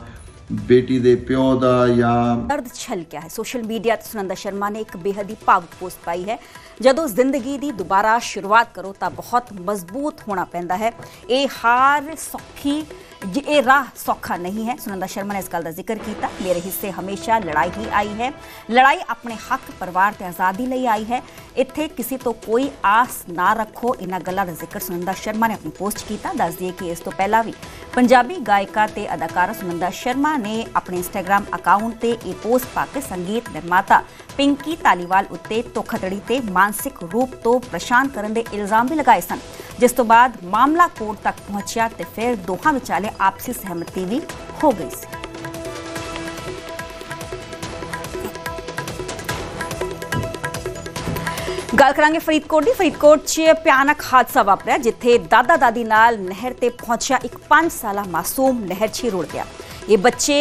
Speaker 6: ਬੇਟੀ ਦੇ ਪਿਓ ਦਾ ਜਾਂ
Speaker 1: ਦਰਦ ਛਲਕਿਆ ਹੈ। ਸੋਸ਼ਲ ਮੀਡੀਆ ਤੇ ਸੁਨੰਦਾ ਸ਼ਰਮਾ ਨੇ ਇੱਕ ਬੇਹੱਦ ਹੀ ਭਾਵੁਕ ਪੋਸਟ ਪਾਈ ਹੈ। ਜਦੋਂ ਜ਼ਿੰਦਗੀ ਦੀ ਦੁਬਾਰਾ ਸ਼ੁਰੂਆਤ ਕਰੋ ਤਾਂ ਬਹੁਤ ਮਜ਼ਬੂਤ ਹੋਣਾ ਪੈਂਦਾ ਹੈ। ਇਹ ਹਾਰ ਸੌਖੀ ਇਹ ਰਾਹ ਸੌਖਾ ਨਹੀਂ ਹੈ ਸੁਨੰਦਾ ਸ਼ਰਮਾ ਨੇ ਇਸ ਗੱਲ ਦਾ ਜ਼ਿਕਰ ਕੀਤਾ ਮੇਰੇ ਹਿੱਸੇ ਹਮੇਸ਼ਾ ਲੜਾਈ ਹੀ ਆਈ ਹੈ ਲੜਾਈ ਆਪਣੇ ਹੱਕ ਪਰਿਵਾਰ ਤੇ ਆਜ਼ਾਦੀ ਲਈ ਆਈ ਹੈ ਇੱਥੇ ਕਿਸੇ ਤੋਂ ਕੋਈ ਆਸ ਨਾ ਰੱਖੋ। ਇਹਨਾਂ ਗੱਲਾਂ ਦਾ ਜ਼ਿਕਰ ਸੁਨੰਦਾ ਸ਼ਰਮਾ ਨੇ ਆਪਣੀ ਪੋਸਟ ਕੀਤਾ। ਦੱਸ ਦਈਏ ਕਿ ਇਸ ਤੋਂ ਪਹਿਲਾਂ ਵੀ ਪੰਜਾਬੀ ਗਾਇਕਾ ਤੇ ਅਦਾਕਾਰਾ ਸੁਨੰਦਾ ਸ਼ਰਮਾ ਨੇ ਆਪਣੇ ਇੰਸਟਾਗ੍ਰam ਅਕਾਊਂਟ ਤੇ ਇਹ ਪੋਸਟ ਪਾ ਕੇ ਸੰਗੀਤ ਨਿਰਮਾਤਾ ਪਿੰਕੀ ਤਾਲੀਵਾਲ ਉੱਤੇ ਧੋਖਾਧੜੀ ਤੇ ਮਾਨਸਿਕ ਰੂਪ ਤੋਂ ਪਰੇਸ਼ਾਨ ਕਰਨ ਦੇ ਇਲਜ਼ਾਮ ਵੀ ਲਗਾਏ ਸਨ। ਜਿਸ ਤੋਂ ਬਾਅਦ ਮਾਮਲਾ ਕੋਰਟ ਤੱਕ ਪਹੁੰਚਿਆ ਤੇ ਫਿਰ ਦੋਹਾਂ ਵਿਚਾਲੇ ਆਪਸੀ ਸਹਿਮਤੀ ਵੀ ਹੋ ਗਈ ਸੀ। ਗੱਲ ਕਰਾਂਗੇ ਫਰੀਦਕੋਟ ਦੀ। ਫਰੀਦਕੋਟ 'ਚ ਭਿਆਨਕ ਹਾਦਸਾ ਵਾਪਰਿਆ, ਜਿੱਥੇ ਦਾਦਾ ਦਾਦੀ ਨਾਲ ਨਹਿਰ ਤੇ ਪਹੁੰਚਿਆ ਇੱਕ 5 ਸਾਲਾ ਮਾਸੂਮ ਨਹਿਰ 'ਚ ਹੀ ਰੁੜ ਗਿਆ। ਇਹ ਬੱਚੇ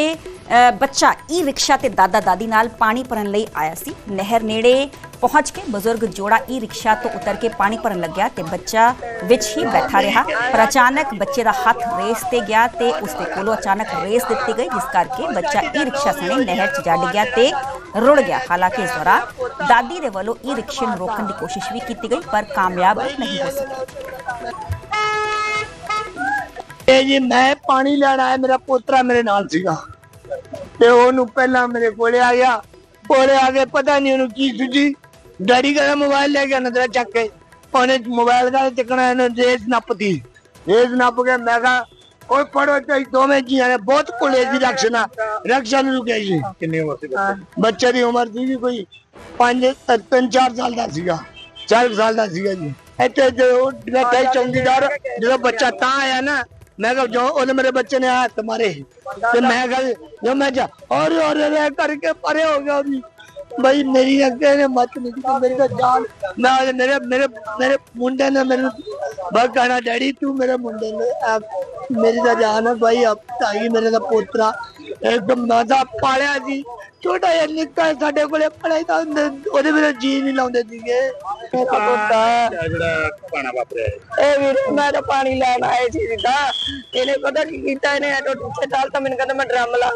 Speaker 1: ਬੱਚਾ ਈ ਰਿਕਸ਼ਾ ਤੇ ਦਾਦਾ ਦਾਦੀ ਨਾਲ ਪਾਣੀ ਭਰਨ ਲਈ ਆਇਆ ਸੀ। ਨਹਿਰ ਨੇੜੇ ਪਹੁੰਚ ਕੇ ਬਜ਼ੁਰਗ ਜੋੜਾ ਈ ਰਿਕਸ਼ਾ ਤੋਂ ਉਤਰ ਕੇ ਪਾਣੀ ਭਰਨ ਲੱਗਿਆ ਤੇ ਬੱਚਾ ਵਿੱਚ ਹੀ ਬੈਠਾ ਰਿਹਾ। ਪਰ ਅਚਾਨਕ ਬੱਚੇ ਦਾ ਹੱਥ ਰੇਸ ਤੇ ਗਿਆ ਤੇ ਉਸ ਦੇ ਕੋਲੋਂ ਅਚਾਨਕ ਰੇਸ ਦਿੱਤੀ ਗਈ, ਜਿਸ ਕਰਕੇ ਬੱਚਾ ਈ ਰਿਕਸ਼ਾ ਸਣੇ ਨਹਿਰ 'ਚ ਜਾ ਡਿੱਗਿਆ ਤੇ ਰੁੜ ਗਿਆ। ਹਾਲਾਂਕਿ ਇਸ ਦੌਰਾਨ ਦਾਦੀ ਦੇ ਵੱਲੋਂ ਈ ਰਿਕਸ਼ੇ ਨੂੰ ਰੋਕਣ ਦੀ ਕੋਸ਼ਿਸ਼ ਵੀ ਕੀਤੀ ਗਈ, ਪਰ ਕਾਮਯਾਬ ਨਹੀਂ ਹੋ ਸਕੀ
Speaker 7: ਇਹ ਜੀ, ਮੈਂ ਪਾਣੀ ਲੈਣ ਆਇਆ, ਮੇਰਾ ਪੋਤਰਾ ਮੇਰੇ ਨਾਲ ਸੀਗਾ। ਤੇ ਉਹਨੂੰ ਪਹਿਲਾਂ ਮੇਰੇ ਕੋਲੇ ਆ ਗਿਆ। ਕੋਲੇ ਆ ਕੇ ਪਤਾ ਨਹੀਂ ਉਹਨੂੰ ਕੀ ਸੁਝੀ ਡੈਡੀ ਕਹਿੰਦਾ ਮੋਬਾਈਲ ਲੈ ਕੇ ਨਜ਼ਰ ਚੱਕ ਕੇ। ਉਹਨੇ ਮੋਬਾਈਲ ਦਾ ਚੱਕਣਾ ਇਹਨੇ ਰੇਸ ਨੱਪਤੀ। ਰੇਸ ਨੱਪ ਕੇ ਮੈਂ ਕਿਹਾ ਓਏ ਫੜੋ ਤੇ ਦੋਵੇਂ ਜੀਆਂ ਨੇ ਬਹੁਤ ਕੋਲੇ ਦੀ ਰਕਸ਼ਨਾ। ਰਕਸ਼ਾ ਨੂੰ ਰੁਕਿਆ ਜੀ।
Speaker 3: ਕਿੰਨੀ ਉਮਰ ਸੀ
Speaker 7: ਬੱਚੇ ਦੀ? ਉਮਰ ਸੀ ਕੋਈ 5 3 4 ਸਾਲ ਦਾ ਸੀਗਾ। 4 ਸਾਲ ਦਾ ਸੀਗਾ ਜੀ। ਇੱਥੇ ਜੋ ਜਿਹੜਾ ਚੌਂਕੀਦਾਰ ਜਦੋਂ ਬੱਚਾ ਤਾਂ ਆਇਆ ਨਾ ਮੈਂ ਕਿਹਾ ਜੋ ਉਹਨੇ ਮੇਰੇ ਬੱਚੇ ਨੇ ਹੱਥ ਮਾਰੇ ਤੇ ਮੈਂ ਕਿਹਾ ਜੋ ਮੈਂ ਜਾ ਔਰ ਔਰ ਔਰ ਕਰਕੇ ਪਰੇ ਹੋ ਗਿਆ ਵੀ ਬਈ ਮੇਰੀ ਅੱਗੇ ਨੇ ਮਤ ਨਹੀਂ ਕੀਤੀ, ਮੇਰੀ ਤਾਂ ਜਾਨ ਮੈਂ ਅੱਜ ਮੇਰੇ ਮੇਰੇ ਮੇਰੇ ਮੁੰਡੇ ਨੇ ਮੈਨੂੰ ਬਸ ਕਹਿਣਾ, ਡੈਡੀ ਤੂੰ ਮੇਰੇ ਮੁੰਡੇ ਨੇ ਆਪ- ਮੇਰੀ ਤਾਂ ਜਾਨ ਹੈ ਭਾਈ ਆਪ ਤਾਈ ਮੇਰੇ ਦਾ ਪੋਤਰਾ ਇੱਕਦਮ ਨਾਜ਼ਾ ਪਾਲਿਆ ਸੀ ਛੋਟਾ ਜਿਹਾ ਨਿੱਕਾ ਸਾਡੇ ਕੋਲੇ ਪੜਾਈ ਤਾਂ ਉਹਦੇ- ਉਹਦੇ ਮੇਰੇ ਜੀ ਨਹੀਂ ਲਾਉਂਦੇ ਸੀਗੇ। ਮੇਰਾ ਪੁੱਤ
Speaker 3: ਜਿਹੜਾ ਪਾਣਾ ਵਾਪਰਿਆ
Speaker 7: ਇਹ। ਵੀਰ ਮੈਂ ਤਾਂ ਪਾਣੀ ਲੈਣ ਆਏ ਸੀ ਜਿੱਦਾਂ ਇਹਨੇ ਪਤਾ ਕੀ ਕੀਤਾ ਇਹਨੇ ਆਟੋ ਟੁੱਟੇ ਡਾਲ ਤਾਂ ਮੈਨੂੰ ਕਹਿੰਦਾ ਮੈਂ ਡਰਮ ਲਾ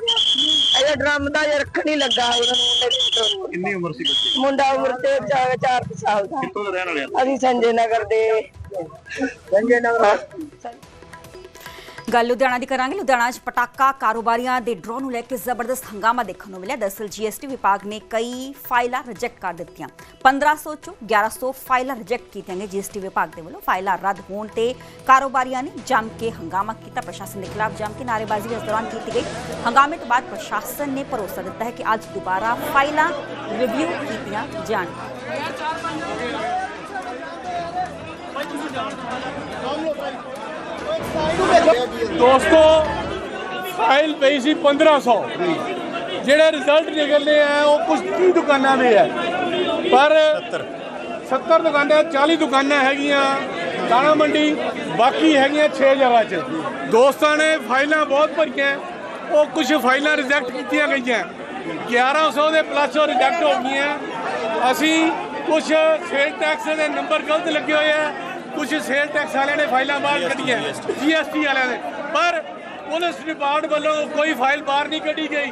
Speaker 7: ਇਹ ਡਰਮ ਦਾ ਇਹ ਰੱਖਣ ਨਹੀਂ ਲੱਗਾ ਉਹਨਾਂ ਨੂੰ
Speaker 3: ਕਿੰਨੀ ਉਮਰ ਸੀ ਬੱਚੇ?
Speaker 7: ਮੁੰਡਾ ਉਮਰ ਤੇ 4 ਸਾਲ ਦਾ।
Speaker 3: ਕਿੱਥੋਂ ਦੇ ਰਹਿਣ ਵਾਲੇ ਆ?
Speaker 7: ਅਸੀਂ ਸੰਜੇ ਨਗਰ ਦੇ। ਸੰਜੇ ਨਗਰ।
Speaker 1: ਗੱਲ ਲੁਧਿਆਣਾ ਦੀ ਕਰਾਂਗੇ ਲੁਧਿਆਣਾ 'ਚ ਪਟਾਕਾ ਕਾਰੋਬਾਰੀਆਂ ਦੇ ਡਰੋ ਨੂੰ ਲੈ ਕੇ ਜ਼ਬਰਦਸਤ ਹੰਗਾਮਾ ਦੇਖਣ ਨੂੰ ਮਿਲਿਆ ਦਰਅਸਲ ਜੀਐਸਟੀ ਵਿਭਾਗ ਨੇ ਕਈ ਫਾਈਲਾਂ ਰਿਜੈਕਟ ਕਰ ਦਿੱਤੀਆਂ 1500 ਚੋਂ 1100 ਫਾਈਲਾਂ ਰਿਜੈਕਟ ਕੀਤੀਆਂ ਗਈਆਂ ਜੀਐਸਟੀ ਵਿਭਾਗ ਦੇ ਵੱਲੋਂ ਫਾਈਲਾਂ ਰੱਦ ਹੋਣ ਤੇ ਕਾਰੋਬਾਰੀਆਂ ਨੇ ਜੰਮ ਕੇ ਹੰਗਾਮਾ ਕੀਤਾ ਪ੍ਰਸ਼ਾਸਨ ਦੇ ਖਿਲਾਫ ਜੰਮ ਕੇ ਨਾਅਰੇਬਾਜ਼ੀ ਵੀ ਇਸ ਦੌਰਾਨ ਕੀਤੀ ਗਈ ਹੰਗਾਮੇ ਤੋਂ ਬਾਅਦ ਪ੍ਰਸ਼ਾਸਨ ਨੇ ਭਰੋਸਾ ਦਿੱਤਾ ਹੈ ਕਿ ਅੱਜ ਦੁਬਾਰਾ ਫਾਈਲਾਂ ਰਿਵਿਊ ਕੀਤੀਆਂ ਜਾਣਗੀਆਂ
Speaker 8: ਦੋਸਤੋ ਫਾਈਲ ਪਈ ਸੀ 1500 ਜਿਹੜੇ ਰਿਜ਼ਲਟ ਨਿਕਲਨੇ ਆ ਉਹ ਕੁਝ 30 ਦੁਕਾਨਾਂ ਦੇ ਆ। ਪਰ 70 ਦੁਕਾਨਾਂ 40 ਦੁਕਾਨਾਂ ਹੈਗੀਆਂ ਦਾਣਾ ਮੰਡੀ ਬਾਕੀ ਹੈਗੀਆਂ 6 ਜਗ੍ਹਾ 'ਚ। ਦੋਸਤਾਂ ਨੇ ਫਾਈਲਾਂ ਬਹੁਤ ਭਰੀਆਂ। ਉਹ ਕੁਝ ਫਾਈਲਾਂ ਰਿਜੈਕਟ ਕੀਤੀਆਂ ਗਈਆਂ। 1100 ਦੇ ਪਲੱਸ ਉਹ ਰਿਜੈਕਟ ਹੋ ਗਈਆਂ। ਅਸੀਂ ਕੁਝ ਸੇਲ ਟੈਕਸ ਦੇ ਨੰਬਰ ਗਲਤ ਲੱਗੇ ਹੋਏ ਆ। ਕੁਝ ਸੇਲ ਟੈਕਸ ਵਾਲਿਆਂ ਨੇ ਫਾਈਲਾਂ ਬਾਹਰ ਕੱਢੀਆਂ। ਜੀਐਸਟੀ ਵਾਲਿਆਂ ਨੇ। ਪਰ ਪੁਲਿਸ ਡਿਪਾਰਟ ਵੱਲੋਂ ਕੋਈ ਫਾਈਲ ਬਾਹਰ ਨਹੀਂ ਕੱਢੀ ਗਈ।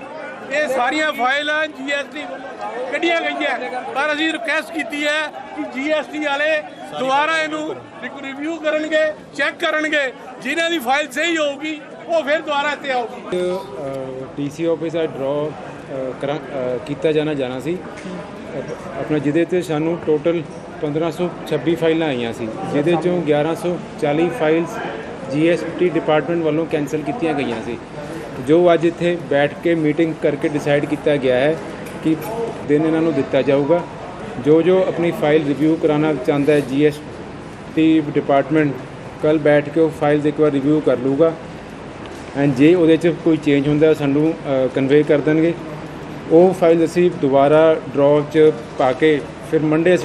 Speaker 8: ਇਹ ਸਾਰੀਆਂ ਫਾਈਲਾਂ ਜੀਐਸਟੀ ਵੱਲੋਂ ਕੱਢੀਆਂ ਗਈਆਂ। ਪਰ ਅਸੀਂ ਰਿਕੁਐਸਟ ਕੀਤੀ ਹੈ ਕਿ ਜੀਐਸਟੀ ਵਾਲੇ ਦੁਬਾਰਾ ਇਹਨੂੰ ਰਿਵਿਊ ਕਰਨਗੇ ਚੈੱਕ ਕਰਨਗੇ। ਜਿਨ੍ਹਾਂ ਦੀ ਫਾਈਲ ਸਹੀ ਹੋਊਗੀ ਉਹ ਫਿਰ ਦੁਬਾਰਾ ਇੱਥੇ ਆਊਗੀ।
Speaker 9: ਡੀਸੀ ਆਫਿਸ ਆ ਡਰਾ ਕੀਤਾ ਜਾਣਾ ਜਾਣਾ ਸੀ। ਆਪਣਾ ਜਿਹਦੇ ਤੇ ਸਾਨੂੰ ਟੋਟਲ 1526 ਫਾਈਲਾਂ ਆਈਆਂ ਸੀ, ਜਿਹਦੇ ਚੋਂ 1140 ਫਾਈਲਸ ਜੀਐਸਟੀ ਡਿਪਾਰਟਮੈਂਟ ਵੱਲੋਂ ਕੈਨਸਲ ਕੀਤੀਆਂ ਗਈਆਂ ਸੀ। ਜੋ ਅੱਜ ਇੱਥੇ ਬੈਠ ਕੇ ਮੀਟਿੰਗ ਕਰਕੇ ਡਿਸਾਈਡ ਕੀਤਾ ਗਿਆ ਹੈ ਕਿ ਦਿਨ ਇਹਨਾਂ ਨੂੰ ਦਿੱਤਾ ਜਾਊਗਾ। ਜੋ ਜੋ ਆਪਣੀ ਫਾਈਲ ਰਿਵਿਊ ਕਰਾਉਣਾ ਚਾਹੁੰਦਾ ਹੈ ਜੀਐਸਟੀ ਡਿਪਾਰਟਮੈਂਟ ਕੱਲ ਬੈਠ ਕੇ ਉਹ ਫਾਈਲਸ ਇੱਕ ਵਾਰ ਰਿਵਿਊ ਕਰ ਲੂਗਾ ਐਂਡ ਜੇ ਉਹਦੇ 'ਚ ਕੋਈ ਚੇਂਜ ਹੁੰਦਾ ਸਾਨੂੰ ਕਨਵੇ ਕਰ ਦੇਣਗੇ। ਉਹ ਫਾਈਲ ਅਸੀਂ ਦੁਬਾਰਾ ਡਰਾਅ 'ਚ ਪਾ ਕੇ ਫਿਰ ਮੰਡੇ